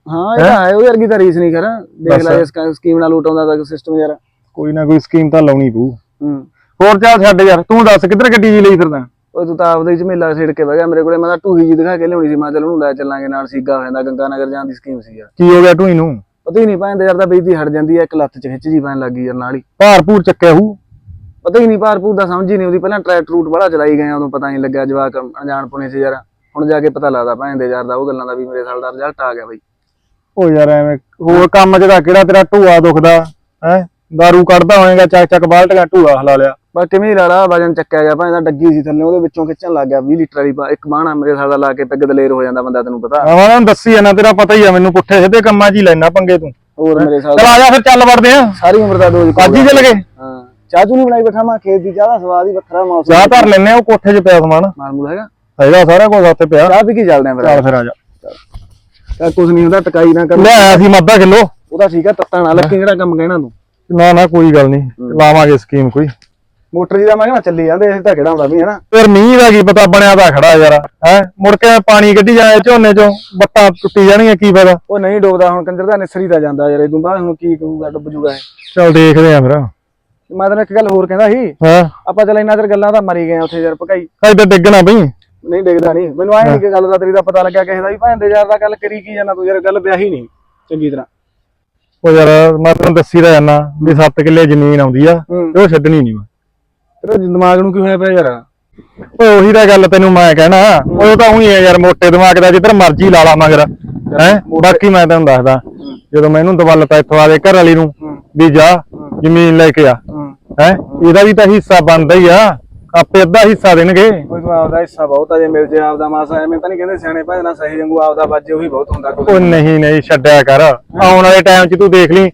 ਹਾਂ ਇਹ ਤਾਂ ਹੈ ਉਹ ਵਰਗੀ ਤਾਂ ਰੀਸ ਨਹੀਂ ਕਰ ਦੇਖ। ਲੈ ਇਸ ਸਕੀਮ ਨਾਲ ਲੁੱਟਾਉਂਦਾ ਤਾਂ ਸਿਸਟਮ ਯਾਰ। ਕੋਈ ਨਾ ਕੋਈ ਸਕੀਮ ਤਾਂ ਲਾਉਣੀ ਪਊ। ਹੂੰ। ਹੋਰ ਚੱਲ ਛੱਡ ਯਾਰ ਤੂੰ ਦੱਸ ਕਿੱਧਰ ਗੱਡੀ ਜੀ ਲਈ ਫਿਰਦਾ? ਉਹ ਤੂੰ ਤਾਂ ਆਪਦੇ ਹੀ ਝਮੇਲਾ ਛੇੜ ਕੇ ਬਹਿ ਗਿਆ ਮੇਰੇ ਕੋਲੇ। ਮੈਂ ਤਾਂ ਢੂਹੀ ਜੀ ਦਿਖਾ ਕੇ ਲਿਆਉਣੀ ਸੀ। ਮੈਂ ਕਿਹਾ ਚੱਲ ਉਹਨੂੰ ਲੈ ਚੱਲਾਂਗੇ ਨਾਲ ਸੀਗਾ ਹੋ ਜਾਂਦਾ ਗੰਗਾ ਨਗਰ ਜਾਣ ਦੀ ਸਕੀਮ ਸੀ ਯਾਰ। ਕੀ ਹੋ ਗਿਆ ਟੂਈ ਨੂੰ? ਪਤਾ ਹੀ ਨਹੀਂ ਪੈਂਦਾ ਯਾਰ ਤਾਂ ਬੇਇੱਜ਼ਤੀ ਹਟ ਜਾਂਦੀ ਇੱਕ ਲੱਤ ਚ ਖਿੱਚ ਜੀ ਪੈਣ ਲੱਗੀ ਯਾਰ ਨਾਲ ਹੀ। ਭਾਰ ਭੂਰ ਚੱਕਿਆ ਹੂ। ਪਤਾ ਹੀ ਨਹੀਂ ਭਾਰਪੂਰ ਦਾ ਸਮਝ ਹੀ ਨਹੀਂ ਆਉਂਦੀ। ਪਹਿਲਾਂ ਟਰੈਕ ਰੂਟ ਬੜਾ ਚਲਾਈ ਗਏ ਉਦੋਂ ਪਤਾ ਨਹੀਂ ਲੱਗਿਆ ਜਵਾਕ ਅਣਜਾਣ ਪੁਣੇ ਸੀ ਯਾਰ। ਹੁਣ ਜਾ ਕੇ ਪਤਾ ਲੱਗਦਾ ਭੈਣ ਦੇ ਯਾਰ ਦਾ ਉਹ ਗੱਲਾਂ ਦਾ ਵੀ ਮੇਰੇ ਸਾਲ ਦਾ ਰਿਜ਼ਲਟ ਆ ਗਿਆ ਬਈ। ਉਹ ਯਾਰ ਐਵੇਂ ਹੋਰ ਕੰਮ ਜਿਹੜਾ ਕਿਹੜਾ ਤੇਰਾ ਢੂਆ ਦੁਖਦਾ ਹੈ? दारू ਕੱਢਦਾ ਹੋਏਗਾ ਚੱਕ ਚੱਕ ਬਾਲਟੀਆਂ ਢੂਆ ਹਲਾ ਲਿਆ। ਬਸ ਕਿਵੇਂ ਹੀ ਲਾਲਾ ਵਜਨ ਚੱਕਿਆ ਗਿਆ ਭਾਂ ਦਾ ਡੱਗੀ ਸੀ ਥੱਲੇ ਉਹਦੇ ਵਿੱਚੋਂ ਖਿੱਚਣ ਲੱਗ ਗਿਆ 20 ਲੀਟਰ ਵਾਲੀ ਇੱਕ ਬਾਣਾ ਮੇਰੇ ਸਾਲ ਦਾ ਲਾ ਕੇ ਪੈਗ ਦਲੇਰ ਹੋ ਜਾਂਦਾ ਬੰਦਾ ਤੈਨੂੰ ਪਤਾ। ਆਵਾਂ ਨੂੰ ਦੱਸੀ ਜਾਣਾ ਤੇਰਾ ਪਤਾ ਹੀ ਆ ਮੈਨੂੰ ਪੁੱਠੇ ਸਿੱਧੇ ਕੰਮਾਂ 'ਚ ਹੀ ਲੈਣਾ ਪੰਗੇ ਤੂੰ। ਹੋਰ ਮੇਰੇ ਸਾਲ ਚਲ ਆ ਜਾ ਫਿਰ ਚੱਲ ਵੜਦੇ ਆ। ਸਾਰੀ ਉਮਰ ਦਾ ਦੋਜ ਅੱਜ ਹੀ ਚੱਲ ਗਏ? ਹਾਂ। ਚਾਹ ਚੂ ਨਹੀਂ ਬਣਾਈ ਬੈਠਾ ਮੈਂ ਖੇਤ ਦੀ ਚਾਹ ਦਾ ਸਵਾਦ ਹੀ ਵੱਖਰਾ ਮੌਸਮ ਚਾਹ ਧਰ ਲੈਨੇ ਆ ਉਹ ਕੋਠੇ 'ਚ ਪਿਆ ਸਮਾਨ। ਮਾਲ ਮੂਲ ਹੈਗਾ? ਹੈਗਾ ਸਾਰਾ ਕੁਝ ਉੱਥੇ ਪਿਆ। ਚਾਹ ਪੀ ਕੇ ਚੱਲਦੇ ਆਂ ਫਿਰ। ਚੱਲ ਫਿਰ ਆ ਜਾ। ਚੱਲ ਕੁਝ ਨਹੀਂ ਹੁੰਦਾ ਟਕਾਈ ਨਾ ਕਰ। ਲੈ ਆਇਆ ਸੀ ਮੱਧਾ ਕਿਲੋ। ਉਹਦਾ ਠੀਕ ਆ ਤੱਤਾ ਨਾ ਲੱਕੀ ਜਿਹੜਾ ਕੰਮ ਕਹਿਣਾ ਤੂੰ। ਨਾ ਨਾ ਕੋਈ ਗੱਲ ਨਹੀਂ ਲਾਵਾਂਗੇ ਸਕੀਮ ਕੋਈ। ਮੋਟਰ ਜੀ ਦਾ ਮੈਂ ਕਹਿੰਦਾ ਚੱਲੀ ਜਾਂਦੇ ਇਹ ਤਾਂ ਕਿਹੜਾ ਹੁੰਦਾ ਵੀ ਹਨਾ? ਫਿਰ ਮੀਂਹ ਦਾ ਕੀ ਪਤਾ ਬਣਿਆ ਤਾਂ ਖੜਾ ਯਾਰ ਹੈ? ਮੁੜ ਕੇ ਪਾਣੀ ਕੱਢੀ ਜਾਏ ਝੋਨੇ 'ਚੋਂ ਬੱਤਾਂ ਟੁੱਟੀ ਜਾਣਗੀਆਂ ਕੀ ਫਾਇਦਾ? ਉਹ ਨਹੀਂ ਡੋਬਦਾ ਹੁਣ ਕੰਜਰ ਦਾ ਨਿਸਰੀ ਦਾ ਜਾਂਦਾ ਯਾਰ ਇਦੋਂ ਬਾਅਦ ਹੁਣ ਕੀ ਕਹੂਗਾ ਡੁੱਬ ਜੂਗਾ ਇਹ। ਚੱਲ ਦੇਖਦੇ ਆ ਫਿਰ। ਮੈਂ ਤੈਨੂੰ ਇੱਕ ਗੱਲ ਹੋਰ ਕਹਿੰਦਾ ਸੀ ਹਾਂ? ਆਪਾਂ ਚੱਲ ਇੰਨਾ ਚਿਰ ਗੱਲਾਂ ਤਾਂ ਮਰੀ ਗਏ ਉੱਥੇ ਯਾਰ ਭਕਾਈ। ਇੱਥੇ ਡਿੱਗਣਾ ਬਈ। ਨਹੀਂ ਡਿੱਗਦਾ ਨਹੀਂ। ਮੈਨੂੰ ਆਏ ਨਹੀਂ ਕਿ ਗੱਲ ਦਾ ਤੇਰੀ ਦਾ ਪਤਾ ਲੱਗਿਆ ਕਿਸੇ ਦਾ ਵੀ ਭੈਣ ਦੇ ਯਾਰ ਦਾ ਗੱਲ ਕਰੀ ਕੀ ਜਾਂਦਾ ਤੂੰ ਯਾਰ ਗੱਲ ਵਿਆਹੀ ਨਹੀਂ ਚੰਗੀ ਤਰ੍ਹਾਂ। ਉਹ ਯਾਰ ਮੈਂ ਤੈਨੂੰ ਦੱਸੀ ਤਾਂ ਜਾਨਾ ਵੀ 7 ਕਿੱਲੇ ਜ਼ਮੀਨ ਆਉਂਦੀ ਆ ਤੇ ਉਹ ਛੱਡਣੀ ਨਹੀਂ ਮੈਂ। ਤੇਰੇ ਦਿਮਾਗ ਨੂੰ ਕੀ ਹੋਇਆ ਪਿਆ ਯਾਰ? ਓਏ ਉਹੀ ਤਾਂ ਗੱਲ ਤੈਨੂੰ ਮੈਂ ਕਹਿਣਾ ਉਹ ਤਾਂ ਉਹੀ ਹੈ ਯਾਰ ਮੋਟੇ ਦਿਮਾਗ ਦਾ ਜਿੱਧਰ ਮਰਜ਼ੀ ਲਾ ਲਾ ਮਗਰ ਹੈ? ਬਾਕੀ ਮੈਂ ਤੈਨੂੰ ਦੱਸਦਾ ਜਦੋਂ ਮੈਂ ਇਹਨੂੰ ਦਵਲਤਾ ਇੱਥੋਂ ਆਦੇ ਘਰ ਵਾਲੀ ਨੂੰ ਵੀ ਜਾ ਜ਼ਮੀਨ ਲੈ ਕੇ ਆ ਹੈ? ਇਹਦਾ ਵੀ ਤਾਂ ਹਿੱਸਾ ਬਣਦਾ ਹੀ ਆ। ਆਪੇ ਅੱਧਾ ਹਿੱਸਾ ਦੇਣਗੇ। ਕੋਈ ਤੂੰ ਆਪਦਾ ਹਿੱਸਾ ਬਹੁਤ ਆ ਜੇ ਮਿਲ ਜੇ ਆਪਦਾ ਮਾਸਾ ਐਵੇਂ ਤਾਂ ਨਹੀਂ ਕਹਿੰਦੇ ਸਿਆਣੇ ਨਾ ਸਹੀ ਜੰਗੂ ਆਪਦਾ ਵੱਜੇ ਉਹੀ ਬਹੁਤ ਹੁੰਦਾ ਕੁਝ ਉਹ ਨਹੀਂ ਨਹੀਂ ਛੱਡਿਆ ਕਰ। ਆਉਣ ਵਾਲੇ ਟਾਈਮ 'ਚ ਤੂੰ ਦੇਖ ਲਈ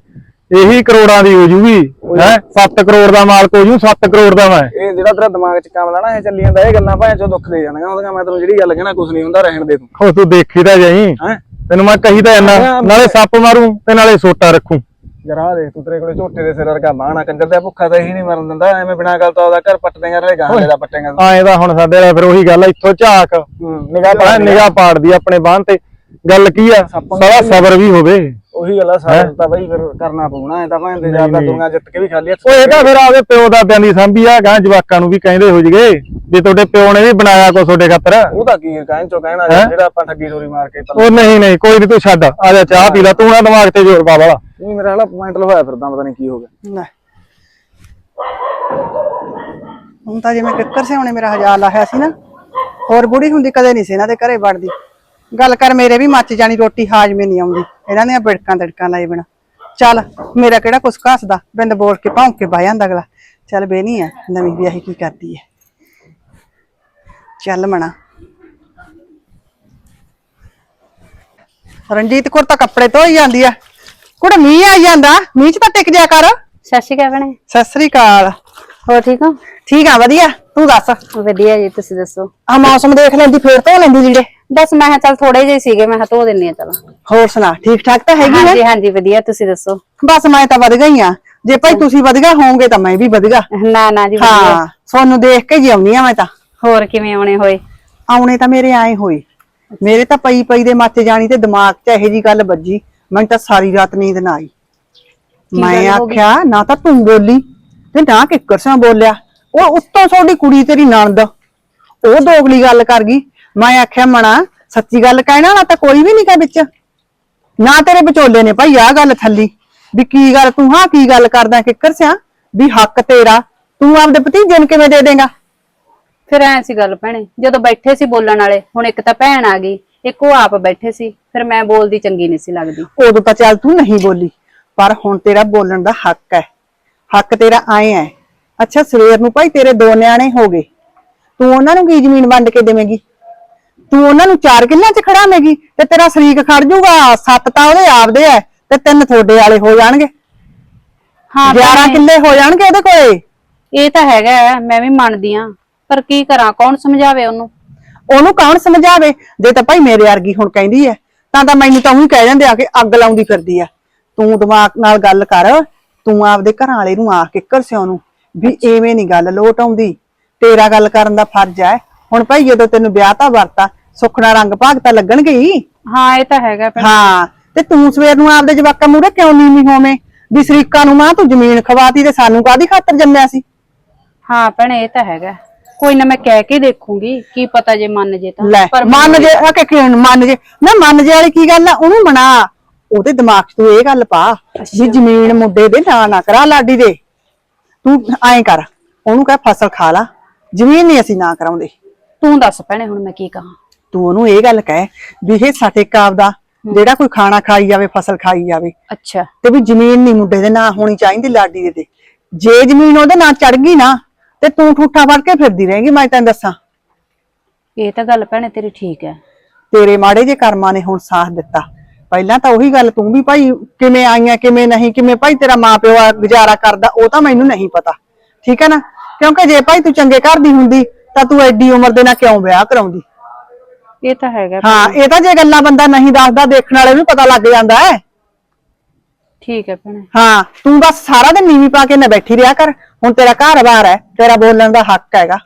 ਇਹੀ ਕਰੋੜਾਂ ਦੀ ਹੋ ਜੂਗੀ ਹੈ? 7 ਕਰੋੜ ਦਾ ਮਾਲਕ ਹੋ ਜੂ 7 ਕਰੋੜ ਦਾ ਮੈਂ। ਇਹ ਜਿਹੜਾ ਤੇਰਾ ਦਿਮਾਗ 'ਚ ਕੰਮ ਲੈਣਾ ਇਹ ਚੱਲੀ ਜਾਂਦਾ ਇਹ ਗੱਲਾਂ ਭਾਵੇਂ ਚੋ ਦੁੱਖ ਦੇ ਜਾਣਗੀਆਂ ਉਹਦੀਆਂ ਮੈਂ ਤੈਨੂੰ ਜਿਹੜੀ ਗੱਲ ਕਹਿਣਾ ਕੁਝ ਨਹੀਂ ਹੁੰਦਾ ਰਹਿਣ ਦੇ ਤੂੰ। ਉਹ ਤੂੰ ਦੇਖੀ ਤਾਂ ਜਾਈ। ਹੈ? ਤੈਨੂੰ ਮੈਂ ਕਹੀ ਤਾਂ ਜਾਨਾ ਨਾਲੇ ਸੱਪ ਮਾਰੂ ਤੇ ਨਾਲੇ ਸੋਟਾ ਰੱਖੂ। ਜਰਾ ਦੇਖ ਤੂੰ ਤੇਰੇ ਕੋਲੇ ਝੋਟੇ ਦੇ ਸਿਰ ਵਰਗਾ ਬਾਣਾ ਕੰਜਰ ਦਾ ਭੁੱਖਾ ਤਾਂ ਇਹੀ ਨਹੀਂ ਮਰਨ ਦਿੰਦਾ ਐਵੇਂ ਬਿਨਾਂ ਗੱਲ ਤੋਂ ਆਪਦਾ ਘਰ ਪੱਟ ਦੇਗਾ ਨਾਲੇ ਗਾਂ ਦਾ ਪੱਟੇਗਾ। ਆਏ ਤਾਂ ਹੁਣ ਸਾਡੇ ਨਾਲ ਫਿਰ ਉਹੀ ਗੱਲ ਆ ਇੱਥੋਂ ਝਾਕ ਨਿਗਾਹ ਪਾ ਨਿਗਾਹ ਪਾੜਦੀ ਆਪਣੇ ਬਾਂਹ ਤੇ। ਗੱਲ ਕੀ ਆ ਸਾਰਾ ਸਬਰ ਵੀ ਹੋਵੇ। ਉਹੀ ਗੱਲ ਆ ਸਾਰਾ ਤਾਂ ਬਈ ਫਿਰ ਕਰਨਾ ਪਊਣਾ ਐ ਤਾਂ ਇੰਤਜ਼ਾਰ ਦਾ ਦੁਨੀਆ ਜਿੱਤ ਕੇ ਵੀ ਖਾਲੀ ਹੱਥ ਉਹ ਇਹ ਤਾਂ ਫਿਰ ਆਪਦੇ ਪਿਓ ਦਾਦਿਆਂ ਦੀ ਸੰਭੀ ਆ ਗਾਂ ਜਵਾਕਾਂ ਨੂੰ ਵੀ ਕਹਿੰਦੇ ਹੋ ਜਗੇ ਜੇ ਤੁਹਾਡੇ ਪਿਓ ਨੇ ਵੀ ਬਣਾਇਆ ਕੋ ਤੁਹਾਡੇ ਖਾਤਰ। ਉਹ ਤਾਂ ਕੀ ਕਹਿਣ ਚੋ ਕਹਿਣਾ ਜਿਹੜਾ ਆਪਾਂ ਠੱਗੀ ਚੋਰੀ ਮਾਰ ਕੇ ਉਹ ਨਹੀਂ ਨਹੀਂ ਕੋਈ ਨਹੀਂ ਤੂੰ ਛੱਡ ਆ ਜਾ ਚਾਹ ਪੀ ਲੈ ਤੂੰ ਨਾ ਦਿਮਾਗ ਤੇ ਜ਼ੋਰ ਪਾ ਵਾਲਾ ਨਹੀਂ, ਮੇਰਾ ਹਾਲਾ ਮੈਂਟਲ ਹੋਇਆ ਫਿਰਦਾ, ਪਤਾ ਨਹੀਂ ਕੀ ਹੋ ਗਿਆ। ਲੈ। ਹੁਣ ਤਾਂ ਜਿਵੇਂ ਕਿੱਕਰ ਸਿਆਉਣੇ ਮੇਰਾ ਹਜ਼ਾਰ ਲਾਇਆ ਸੀ ਨਾ, ਹੋਰ ਬੁੜੀ ਹੁੰਦੀ ਕਦੇ ਨਹੀਂ ਸੀ ਇਹਨਾਂ ਦੇ ਘਰੇ ਵੜਦੀ। ਗੱਲ ਕਰ, ਮੇਰੇ ਵੀ ਮੱਚ ਜਾਣੀ, ਰੋਟੀ ਹਾਜ਼ਮੇ ਨਹੀਂ ਆਉਂਦੀ। ਇਹਨਾਂ ਦੀਆਂ ਬਿੜਕਾਂ ਤੜਕਾਂ ਲਾਏ ਬਿਨਾ। ਚੱਲ, ਮੇਰਾ ਕਿਹੜਾ ਕੁਛ ਘਸਦਾ? ਬਿੰਦ ਬੋਲ ਕੇ ਭੌਂਕ ਕੇ ਬਹਿ ਜਾਂਦਾ ਅਗਲਾ। ਚੱਲ ਬੇਨੀ ਆ ਨਵੀਂ ਵਿਆਹੀ ਕੀ ਕਰਦੀ ਹੈ ਚੱਲ ਮਣਾ। ਰਣਜੀਤ ਕੋਲ ਤਾਂ ਕੱਪੜੇ ਧੋਈ ਜਾਂਦੀ ਆ ਕੁੜੇ ਮੀਂਹ ਆਈ ਜਾਂਦਾ। ਮੀਂਹ ਚ ਤਾਂ ਟਿਕ ਜਾ ਕਰ। ਸਤਿ ਸ਼੍ਰੀ ਅਕਾਲ ਭੈਣੇ। ਸਤਿ ਸ੍ਰੀ ਅਕਾਲ। ਹੋਰ ਠੀਕ ਹੋ? ਠੀਕ ਆ ਵਧੀਆ। ਤੂੰ ਦੱਸ। ਵਧੀਆ ਜੀ ਤੁਸੀਂ ਦੱਸੋ? ਆ ਮੌਸਮ ਦੇਖ ਲੈਂਦੀ ਫੇਰ ਧੋ ਲੈਂਦੀ ਲੀੜੇ। ਬਸ ਮੈਂ ਕਿਹਾ ਚੱਲ ਥੋੜੇ ਜਿਹੇ ਸੀਗੇ ਮੈਂ ਕਿਹਾ ਧੋ ਦਿੰਨੀ ਆ ਚਲ। ਹੋਰ ਸੁਣਾ ਠੀਕ ਠਾਕ ਤਾਂ ਹੈਗੀ ਹਾਂਜੀ ਹੈ ਹਾਂਜੀ ਵਧੀਆ ਤੁਸੀਂ ਦੱਸੋ? ਬਸ ਮੈਂ ਤਾਂ ਵਧ ਗਈ ਆ ਜੇ ਭਾਈ ਤੁਸੀਂ ਵਧੀਆ ਹੋਵੋਗੇ ਤਾਂ ਮੈਂ ਵੀ ਵਧੀਆ ਨਾ ਨਾ ਜੀ ਵਧੀਆ। ਹਾਂ ਸੋਨੂੰ ਦੇਖ ਕੇ ਜਿਉਣੀ ਆ ਮੈਂ ਤਾਂ। ਹੋਰ ਕਿਵੇਂ ਆਉਣੇ ਹੋਏ? ਆਉਣੇ ਤਾਂ ਮੇਰੇ ਆਏ ਹੋਏ। ਮੇਰੇ ਤਾਂ ਪਈ ਪਈ ਦੇ ਮੱਚ ਜਾਣੀ ਤੇ ਦਿਮਾਗ 'ਚ ਇਹੋ ਜੀ ਗੱਲ ਵੱਜੀ। ਮੈਨੂੰ ਤਾਂ ਸਾਰੀ ਰਾਤ ਨੀਂਦ ਨਾ ਆਈ। ਮੈਂ ਆਖਿਆ ਨਾ ਤਾਂ ਤੂੰ ਬੋਲੀ ਤੇ ਨਾ ਕਿੱਕਰ ਸਿਆ ਬੋਲਿਆ। ਉਹ ਉੱਤੋਂ ਤੁਹਾਡੀ ਕੁੜੀ ਤੇਰੀ ਨਣਦ। ਉਹ ਦੋਗਲੀ ਗੱਲ ਕਰ ਗਈ। ਮੈਂ ਆਖਿਆ ਮਣਾ ਸੱਚੀ ਗੱਲ ਕਹਿਣਾ ਨਾ ਤਾਂ ਕੋਈ ਵੀ ਨਹੀਂ ਕਾ ਵਿੱਚ। ਨਾ ਤੇਰੇ ਵਿਚੋਲੇ ਨੇ ਭਾਈ ਆਹ ਗੱਲ ਥੱਲੀ। ਵੀ ਕੀ ਗੱਲ ਤੂੰ ਹਾਂ ਕੀ ਗੱਲ ਕਰਦਾ ਕਿੱਕਰ ਸਿਆ ਵੀ ਹੱਕ ਤੇਰਾ। ਤੂੰ ਆਪਦੇ ਭਤੀਜੇ ਨੂੰ ਕਿਵੇਂ ਦੇ ਦੇਂਗਾ? ਫਿਰ ਐ ਸੀ ਗੱਲ ਭੈਣੇ ਜਦੋਂ ਬੈਠੇ ਸੀ ਬੋਲਣ ਵਾਲੇ ਹੁਣ ਇੱਕ ਤਾਂ ਭੈਣ ਆ ਗਈ। ਇੱਕ ਉਹ ਆਪ ਬੈਠੇ ਸੀ ਫਿਰ ਮੈਂ ਬੋਲਦੀ ਚੰਗੀ ਨਹੀਂ ਸੀ ਲੱਗਦੀ। ਉਦੋਂ ਤਾਂ ਚੱਲ ਤੂੰ ਨਹੀਂ ਬੋਲੀ ਪਰ ਹੁਣ ਤੇਰਾ ਬੋਲਣ ਦਾ ਹੱਕ ਹੈ। ਹੱਕ ਤੇਰਾ ਆਏ ਹੈ। ਅੱਛਾ ਸਵੇਰ ਨੂੰ ਭਾਈ ਤੇਰੇ ਦੋ ਨਿਆਣੇ ਹੋ ਗਏ। ਤੂੰ ਉਹਨਾਂ ਨੂੰ ਕੀ ਜ਼ਮੀਨ ਵੰਡ ਕੇ ਦੇਵੇਂਗੀ? ਤੂੰ ਉਹਨਾਂ ਨੂੰ ਚਾਰ ਕਿੱਲਿਆਂ 'ਚ ਖੜਾਵੇਂਗੀ ਤੇ ਤੇਰਾ ਸ਼ਰੀਕ ਖੜ ਜਾਊਗਾ। ਸੱਤ ਤਾਂ ਉਹਦੇ ਆਪਦੇ ਐ ਤੇ ਤਿੰਨ ਤੁਹਾਡੇ ਵਾਲੇ ਹੋ ਜਾਣਗੇ। ਹਾਂ 11 ਭੈਣੇ, ਕਿੱਲੇ ਹੋ ਜਾਣਗੇ ਉਹਦੇ ਕੋਲੇ। ਇਹ ਤਾਂ ਹੈਗਾ ਮੈਂ ਵੀ ਮੰਨਦੀ ਆ ਪਰ ਕੀ ਕਰਾਂ ਕੌਣ ਸਮਝਾਵੇ ਉਹਨੂੰ? ਉਹਨੂੰ ਕੌਣ ਸਮਝਾਵੇ? ਜੇ ਤਾਂ ਭਾਈ ਮੇਰੇ ਵਰਗੀ ਹੁਣ ਕਹਿੰਦੀ ਐ। ਤਾਂ ਤਾਂ ਮੈਨੂੰ ਤਾਂ ਉਹੀ ਕਹਿ ਜਾਂਦੇ ਆ ਕਿ ਅੱਗ ਲਾਉਂਦੀ ਫਿਰਦੀ ਆ ਤੂੰ ਦਿਮਾਗ ਨਾਲ ਗੱਲ ਕਰ। ਤੂੰ ਆਪਦੇ ਘਰਾਂ ਵਾਲੇ ਨੂੰ ਆ ਕੇ ਘਰਸਿਓ ਨੂੰ। ਵੀ ਐਵੇਂ ਨਹੀਂ ਗੱਲ ਲੋਟ ਆਉਂਦੀ। ਤੇਰਾ ਗੱਲ ਕਰਨ ਦਾ ਫਰਜ਼ ਹੈ ਹੁਣ ਭਾਈ ਜਦੋਂ ਤੈਨੂੰ ਵਿਆਹ ਤਾਂ ਵਰਤਾ ਸੁਖਣਾ ਰੰਗ ਭਾਗ ਤਾਂ ਲੱਗਣਗੇ ਹੀ ਹਾਂ ਇਹ ਤਾਂ ਹੈਗਾ ਭੈਣੇ। ਹਾਂ ਤੇ ਤੂੰ ਸਵੇਰ ਨੂੰ ਆਪਦੇ ਜਵਾਕਾਂ ਮੂਹਰੇ ਕਿਉਂ ਨੀਵੀਂ ਹੋਵੇਂ? ਵੀ ਸ਼ਰੀਕਾਂ ਨੂੰ ਮਾਂ ਤੂੰ ਜ਼ਮੀਨ ਖਵਾਤੀ ਤੇ ਸਾਨੂੰ ਕਾਦੀ ਖਾਤਰ ਜੰਮਿਆ ਸੀ? ਹਾਂ ਭੈਣੇ ਇਹ ਤਾਂ ਹੈਗਾ। ਕੋਈ ਨਾ ਮੈਂ ਕਹਿ ਕੇ ਦੇਖੂੰਗੀ ਕੀ ਪਤਾ ਜੇ ਮੰਨ ਜੇ ਤਾਂ। ਲੈ ਪਰ ਮੰਨ ਜੇ ਆ ਕਿ ਕਿਉਂ ਮੰਨ ਜੇ? ਨਾ ਮੰਨ ਜੇ ਵਾਲੀ ਕੀ ਗੱਲ ਆ? ਉਹਨੂੰ ਮਨਾ ਉਹਦੇ ਦਿਮਾਗ 'ਚ ਤੂੰ ਇਹ ਗੱਲ ਪਾ ਵੀ ਜ਼ਮੀਨ ਮੁੰਡੇ ਦੇ ਨਾਂ ਨਾ ਕਰਾ ਲਾਡੀ ਦੇ। ਤੂੰ ਐਂ ਕਰ ਉਹਨੂੰ ਕਹਿ ਫਸਲ ਖਾ ਲਾ। ਜ਼ਮੀਨ ਨਹੀਂ ਅਸੀਂ ਨਾ ਕਰਾਉਂਦੇ। ਤੂੰ ਦੱਸ ਭੈਣੇ ਹੁਣ ਮੈਂ ਕੀ ਕਹਾਂ? ਤੂੰ ਉਹਨੂੰ ਇਹ ਗੱਲ ਕਹਿ ਵੀ ਇਹ ਸਾਡੇ ਕਾਬ ਦਾ ਜਿਹੜਾ ਕੋਈ ਖਾਣਾ ਖਾਈ ਜਾਵੇ ਫਸਲ ਖਾਈ ਜਾਵੇ। ਅੱਛਾ। ਤੇ ਵੀ ਜ਼ਮੀਨ ਨਹੀਂ ਮੁੰਡੇ ਦੇ ਨਾਂ ਹੋਣੀ ਚਾਹੀਦੀ ਲਾਡੀ ਦੇ ਤੇ। ਜੇ ਜ਼ਮੀਨ ਉਹਦੇ ਨਾਂ ਚੜ ਗਈ ਨਾ ਤੇ ਤੂੰ ਠੂਠਾ ਫੜ ਕੇ ਫਿਰਦੀ ਰਹੇਂਗੀ ਮੈਂ ਤੈਨੂੰ ਦੱਸਾਂ। ਇਹ ਤਾਂ ਗੱਲ ਭੈਣੇ ਤੇਰੀ ਠੀਕ ਹੈ। ਤੇਰੇ ਮਾੜੇ ਜੇ ਕਰਮਾਂ ਨੇ ਹੁਣ ਸਾਥ ਦਿੱਤਾ। ਪਹਿਲਾਂ ਤਾਂ ਉਹੀ ਗੱਲ ਤੂੰ ਵੀ ਭਾਈ ਕਿਵੇਂ ਆਈਆਂ ਕਿਵੇਂ ਨਹੀਂ ਕਿਵੇਂ ਭਾਈ ਤੇਰਾ ਮਾਪਿਓ ਆ ਗੁਜ਼ਾਰਾ ਕਰਦਾ ਉਹ ਤਾਂ ਮੈਨੂੰ ਨਹੀਂ ਪਤਾ। ਠੀਕ ਹੈ ਨਾ? ਕਿਉਂਕਿ ਜੇ ਭਾਈ ਤੂੰ ਚੰਗੇ ਘਰ ਦੀ ਹੁੰਦੀ ਤਾਂ ਤੂੰ ਐਡੀ ਉਮਰ ਦੇ ਨਾਲ ਕਿਉਂ ਵਿਆਹ ਕਰਾਉਂਦੀ? ਇਹ ਤਾਂ ਹੈਗਾ ਹਾਂ ਇਹ ਤਾਂ ਜੇ ਗੱਲਾਂ ਬੰਦਾ ਨਹੀਂ ਦੱਸਦਾ ਦੇਖਣ ਵਾਲੇ ਨੂੰ ਪਤਾ ਲੱਗ ਜਾਂਦਾ ਹੈ। ਠੀਕ ਹੈ ਭੈਣੇ। ਹਾਂ ਤੂੰ ਬਸ ਸਾਰਾ ਦਿਨ ਨੀਵੀਂ ਪਾ ਕੇ ਨਾ ਬੈਠੀ ਰਿਹਾ ਕਰ। ਹੁਣ ਤੇਰਾ ਘਰ-ਬਾਰ ਹੈ, ਤੇਰਾ ਬੋਲਣ ਦਾ ਹੱਕ ਹੈਗਾ।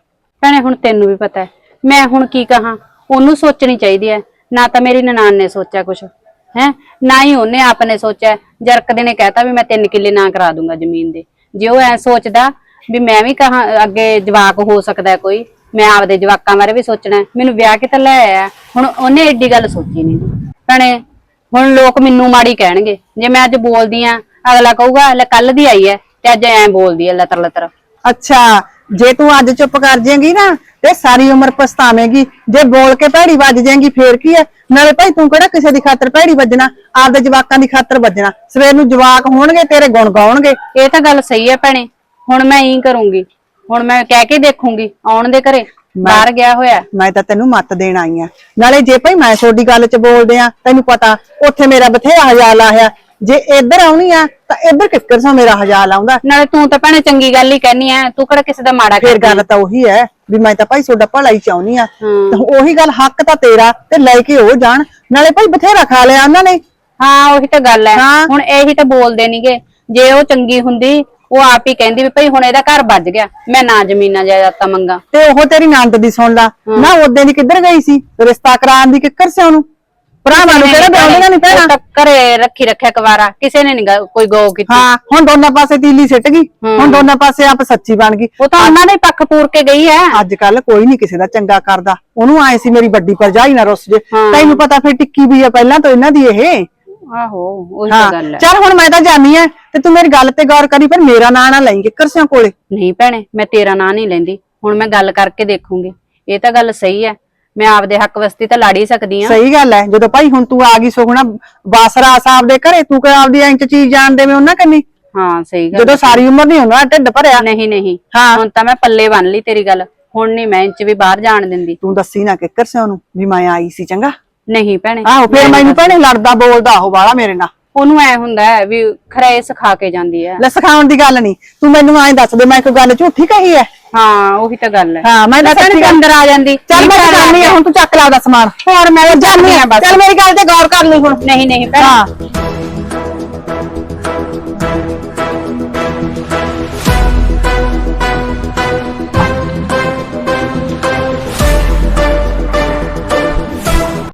ਭੈਣੇ, ਹੁਣ ਤੈਨੂੰ ਵੀ ਪਤਾ ਹੈ। ਮੈਂ ਹੁਣ ਕੀ ਕਹਾਂ? ਉਹਨੂੰ ਸੋਚਣੀ ਚਾਹੀਦੀ ਹੈ। ਨਾ ਤਾਂ ਮੇਰੀ ਨਨਾਣ ਨੇ ਸੋਚਿਆ ਕੁਛ, ਹੈ? ਨਾ ਹੀ ਉਹਨੇ ਆਪਨੇ ਸੋਚਿਆ ਜਰਕਦੇ ਨੇ ਕਹਿਤਾ ਵੀ ਮੈਂ ਤਿੰਨ ਕਿੱਲੇ ਨਾ ਕਰਾ ਦੂੰਗਾ ਜ਼ਮੀਨ ਦੇ। ਜੇ ਉਹ ਐ ਸੋਚਦਾ ਵੀ ਮੈਂ ਵੀ ਕਹਾਂ, ਅੱਗੇ ਜਵਾਕ ਹੋ ਸਕਦਾ ਕੋਈ, ਮੈਂ ਆਪਦੇ ਜਵਾਕਾਂ ਬਾਰੇ ਵੀ ਸੋਚਣਾ ਹੈ। ਮੈਨੂੰ ਵਿਆਹ ਕਿਤੇ ਲੈ ਆਇਆ ਹੁਣ ਉਹਨੇ ਏਡੀ ਗੱਲ ਸੋਚੀ ਨਹੀਂ। ਭੈਣੇ, ਹੁਣ ਲੋਕ ਮੈਨੂੰ ਮਾੜੀ ਕਹਿਣਗੇ। ਜੇ ਮੈਂ ਅੱਜ ਬੋਲਦੀ ਆ ਅਗਲਾ ਕਹੂਗਾ, ਲੈ ਕੱਲ ਦੀ ਆਈ ਹੈ। ਤੇ ਅੱਜ ਐ ਬੋਲਦੀ ਹੈ ਲਤਰ ਲਤਰ। ਅੱਛਾ ਜੇ ਤੂੰ ਅੱਜ ਚੁੱਪ ਕਰ ਜਾਏਂਗੀ ਨਾ ਤੇ ਸਾਰੀ ਉਮਰ ਪਛਤਾਵੇਂਗੀ। ਜੇ ਬੋਲ ਕੇ ਭੈੜੀ ਵੱਜ ਜਾਏਂਗੀ ਫੇਰ ਕੀ ਹੈ ਨਾਲੇ ਭਾਈ ਤੂੰ ਕਿਹੜਾ ਕਿਸੇ ਦੀ ਖਾਤਰ ਭੈੜੀ ਵੱਜਣਾ ਆਪਦੇ ਜਵਾਕਾਂ ਦੀ ਖਾਤਰ ਵੱਜਣਾ। ਸਵੇਰ ਨੂੰ ਜਵਾਕ ਹੋਣਗੇ ਤੇਰੇ ਗੁਣ ਗਾਉਣਗੇ। ਇਹ ਤਾਂ ਗੱਲ ਸਹੀ ਹੈ ਭੈਣੇ। ਹੁਣ ਮੈਂ ਇਹੀ ਕਰੂੰਗੀ। ਹੁਣ ਮੈਂ ਕਹਿ ਕੇ ਦੇਖੂੰਗੀ ਆਉਣ ਦੇ ਘਰੇ। ਬਾਹਰ ਗਿਆ ਹੋਇਆ। ਮੈਂ ਤਾਂ ਤੈਨੂੰ ਮੱਤ ਦੇਣ ਆਈ ਆ। ਨਾਲੇ ਜੇ ਭਾਈ ਮੈਂ ਤੁਹਾਡੀ ਗੱਲ 'ਚ ਬੋਲਦੇ ਆ ਤੈਨੂੰ ਪਤਾ ਉੱਥੇ ਮੇਰਾ ਬਥੇਰਾ ਹਜ਼ਾਲ ਆਇਆ ਜੇ ਇੱਧਰ ਆਉਣੀ ਆ ਤਾਂ ਇੱਧਰ ਕਿੱਕਰ ਸੋ ਮੇਰਾ ਹਜ਼ਾਲ ਆਉਂਦਾ। ਨਾਲੇ ਤੂੰ ਤਾਂ ਭੈਣੇ ਚੰਗੀ ਗੱਲ ਹੀ ਕਹਿਨੀ ਐ ਤੂੰ ਕਿਹੜਾ ਕਿਸੇ ਦਾ ਮਾੜਾ ਫੇਰ ਗੱਲ ਤਾਂ ਉਹੀ ਹੈ ਵੀ ਮੈਂ ਤਾਂ ਭਾਈ ਤੁਹਾਡਾ ਭਲਾ ਹੀ ਚਾਹੁੰਦੀ ਆ। ਤੇ ਉਹੀ ਗੱਲ ਹੱਕ ਤਾਂ ਤੇਰਾ ਤੇ ਲੈ ਕੇ ਉਹ ਜਾਣ। ਨਾਲੇ ਭਾਈ ਬਥੇਰਾ ਖਾ ਲਿਆ ਉਹਨਾਂ ਨੇ। ਹਾਂ ਉਹੀ ਤਾਂ ਗੱਲ ਹਾਂ। ਹੁਣ ਇਹੀ ਤਾਂ ਬੋਲਦੇ ਨਹੀਂਗੇ ਜੇ ਉਹ ਚੰਗੀ ਹੁੰਦੀ ਉਹ ਆਪ ਹੀ ਕਹਿੰਦੀ ਵੀ ਭਈ ਹੁਣ ਇਹਦਾ ਘਰ ਵੱਜ ਗਿਆ ਮੈਂ ਨਾ ਜ਼ਮੀਨਾਂ ਜਾਇਦਾਦਾਂ ਮੰਗਾ। ਤੇ ਉਹ ਤੇਰੀ ਨੰਦ ਦੀ ਸੁਣ ਲਾ। ਨਾ ਉਹਦੇ ਦੀ ਕਿੱਧਰ ਗਈ ਸੀ? ਰਿਸ਼ਤਾ ਕਰਾਉਣ ਦੀ ਕਿੱਕਰ ਸੀ ਉਹਨੂੰ? ਭਰਾਵਾਂ ਨੂੰ ਕਿਹੜਾ ਬਿਆਉਂਦੀਆਂ ਨਹੀਂ ਉਹ ਭੈਣਾ? ਤਾਂ ਘਰੇ ਰੱਖੀ ਰੱਖਿਆ ਕੁਵਾਰਾ ਕਿਸੇ ਨੇ ਨਹੀਂ ਕੋਈ ਗੋ ਕੀਤੀ। ਹਾਂ ਹੁਣ ਦੋਨਾਂ ਪਾਸੇ ਤੀਲੀ ਸਿੱਟ ਗਈ ਹੁਣ ਦੋਨਾਂ ਪਾਸੇ ਆਪ ਸੱਚੀ ਬਣ ਗਈ। ਉਹ ਤਾਂ ਉਹਨਾਂ ਦਾ ਹੀ ਪੱਖ ਪੂਰ ਕੇ ਗਈ ਹੈ। ਅੱਜ ਕੱਲ ਕੋਈ ਨਹੀਂ ਕਿਸੇ ਦਾ ਚੰਗਾ ਕਰਦਾ। ਉਹਨੂੰ ਆਏ ਸੀ ਮੇਰੀ ਵੱਡੀ ਭਰਜਾਈ ਨਾ ਰੁੱਸ ਜੇ। ਤੈਨੂੰ ਪਤਾ ਫਿਰ ਟਿੱਕੀ ਵੀ ਆ ਪਹਿਲਾਂ ਤੋਂ ਇਹਨਾਂ ਦੀ ਇਹ। ਆਹੋ ਉਹੀ ਤਾਂ ਹਾਂ। ਗੱਲ ਹੈ। ਚੱਲ ਹੁਣ ਮੈਂ ਤਾਂ ਜਾਣੀ ਐ ਤੇ ਤੂੰ ਮੇਰੀ ਗੱਲ ਤੇ ਗੌਰ ਕਰੀ ਪਰ ਮੇਰਾ ਨਾਂ ਨਾ ਲਈ ਕਿਰਸਿਆਂ ਕੋਲੇ। ਨਹੀਂ ਭੈਣੇ ਮੈਂ ਤੇਰਾ ਨਾਂ ਨਹੀਂ ਲੈਂਦੀ। ਹੁਣ ਮੈਂ ਗੱਲ ਕਰਕੇ ਦੇਖੂੰਗੀ। ਇਹ ਤਾਂ ਗੱਲ ਸਹੀ ਹੈ। ਮੈਂ ਆਪਦੇ ਹੱਕ ਵਸਤੀ ਤਾਂ ਲੜ ਹੀ ਸਕਦੀ ਆ ਸਹੀ ਗੱਲ ਐ ਜਦੋਂ ਭਾਈ ਹੁਣ ਤੂੰ ਆ ਗਈ ਸੁਖਣਾ ਬਾਸਰਾ ਸਾਹਿਬ ਦੇ ਘਰੇ ਤੂੰ ਕਿ ਆਪਦੀ ਇੰਚ ਚੀਜ਼ ਜਾਣ ਦੇਵੇਂ ਉਹਨਾਂ ਕੰਨੀ? ਹਾਂ ਸਹੀ ਗੱਲ ਜਦੋਂ ਸਾਰੀ ਉਮਰ ਨਹੀਂ ਉਹਨਾਂ ਢਿੱਡ ਭਰਿਆ। ਨਹੀਂ ਨਹੀਂ। ਹਾਂ। ਹੁਣ ਤਾਂ ਮੈਂ ਪੱਲੇ ਬੰਨ ਲਈ ਤੇਰੀ ਗੱਲ। ਹੁਣ ਨਹੀਂ ਮੈਂ ਇੰਚ ਵੀ ਬਾਹਰ ਜਾਣ ਦਿੰਦੀ। ਤੂੰ ਦੱਸੀ ਨਾ ਕਿੱਕਰ ਸਿਆਂ ਨੂੰ ਵੀ ਮੈਂ ਆਈ ਸੀ ਚੰਗਾ? ਨਹੀਂ ਭੈਣੇ। ਆਹੋ ਫਿਰ ਮੈਨੂੰ ਭੈਣੇ ਲੜਦਾ ਬੋਲਦਾ ਉਹ ਵਾਲਾ ਮੇਰੇ ਨਾਲ। ਉਹਨੂੰ ਐ ਹੁੰਦਾ ਹੈ ਵੀ ਖਰੇ ਸਿਖਾ ਕੇ ਜਾਂਦੀ ਹੈ। ਲੈ ਸਿਖਾਉਣ ਦੀ ਗੱਲ ਨਹੀਂ। ਤੂੰ ਮੈਨੂੰ ਐਂ ਦੱਸ ਦੇ ਮੈਂ ਕੋਈ ਗੱਲ ਝੂਠੀ ਕਹੀ ਐ ਹਾਂ ਉਹੀ ਤਾਂ ਗੱਲ ਹੈ। ਹਾਂ ਮੈਂ ਤਾਂ ਭੈਣੇ ਸੱਚੀ ਅੰਦਰ ਆ ਜਾਂਦੀ। ਚੱਲ ਮੈਂ ਜਾਣੀ ਹੁਣ ਤੂੰ ਚੱਕ ਲਾ ਉਹਦਾ ਸਮਾਨ ਹੋਰ ਮੈਂ ਜਾਣੀ ਆ ਬਸ। ਚੱਲ ਮੇਰੀ ਗੱਲ ਤੇ ਗੌਰ ਕਰ ਲਈ ਹੁਣ। ਨਹੀਂ ਨਹੀਂ ਭੈਣੇ। ਹਾਂ।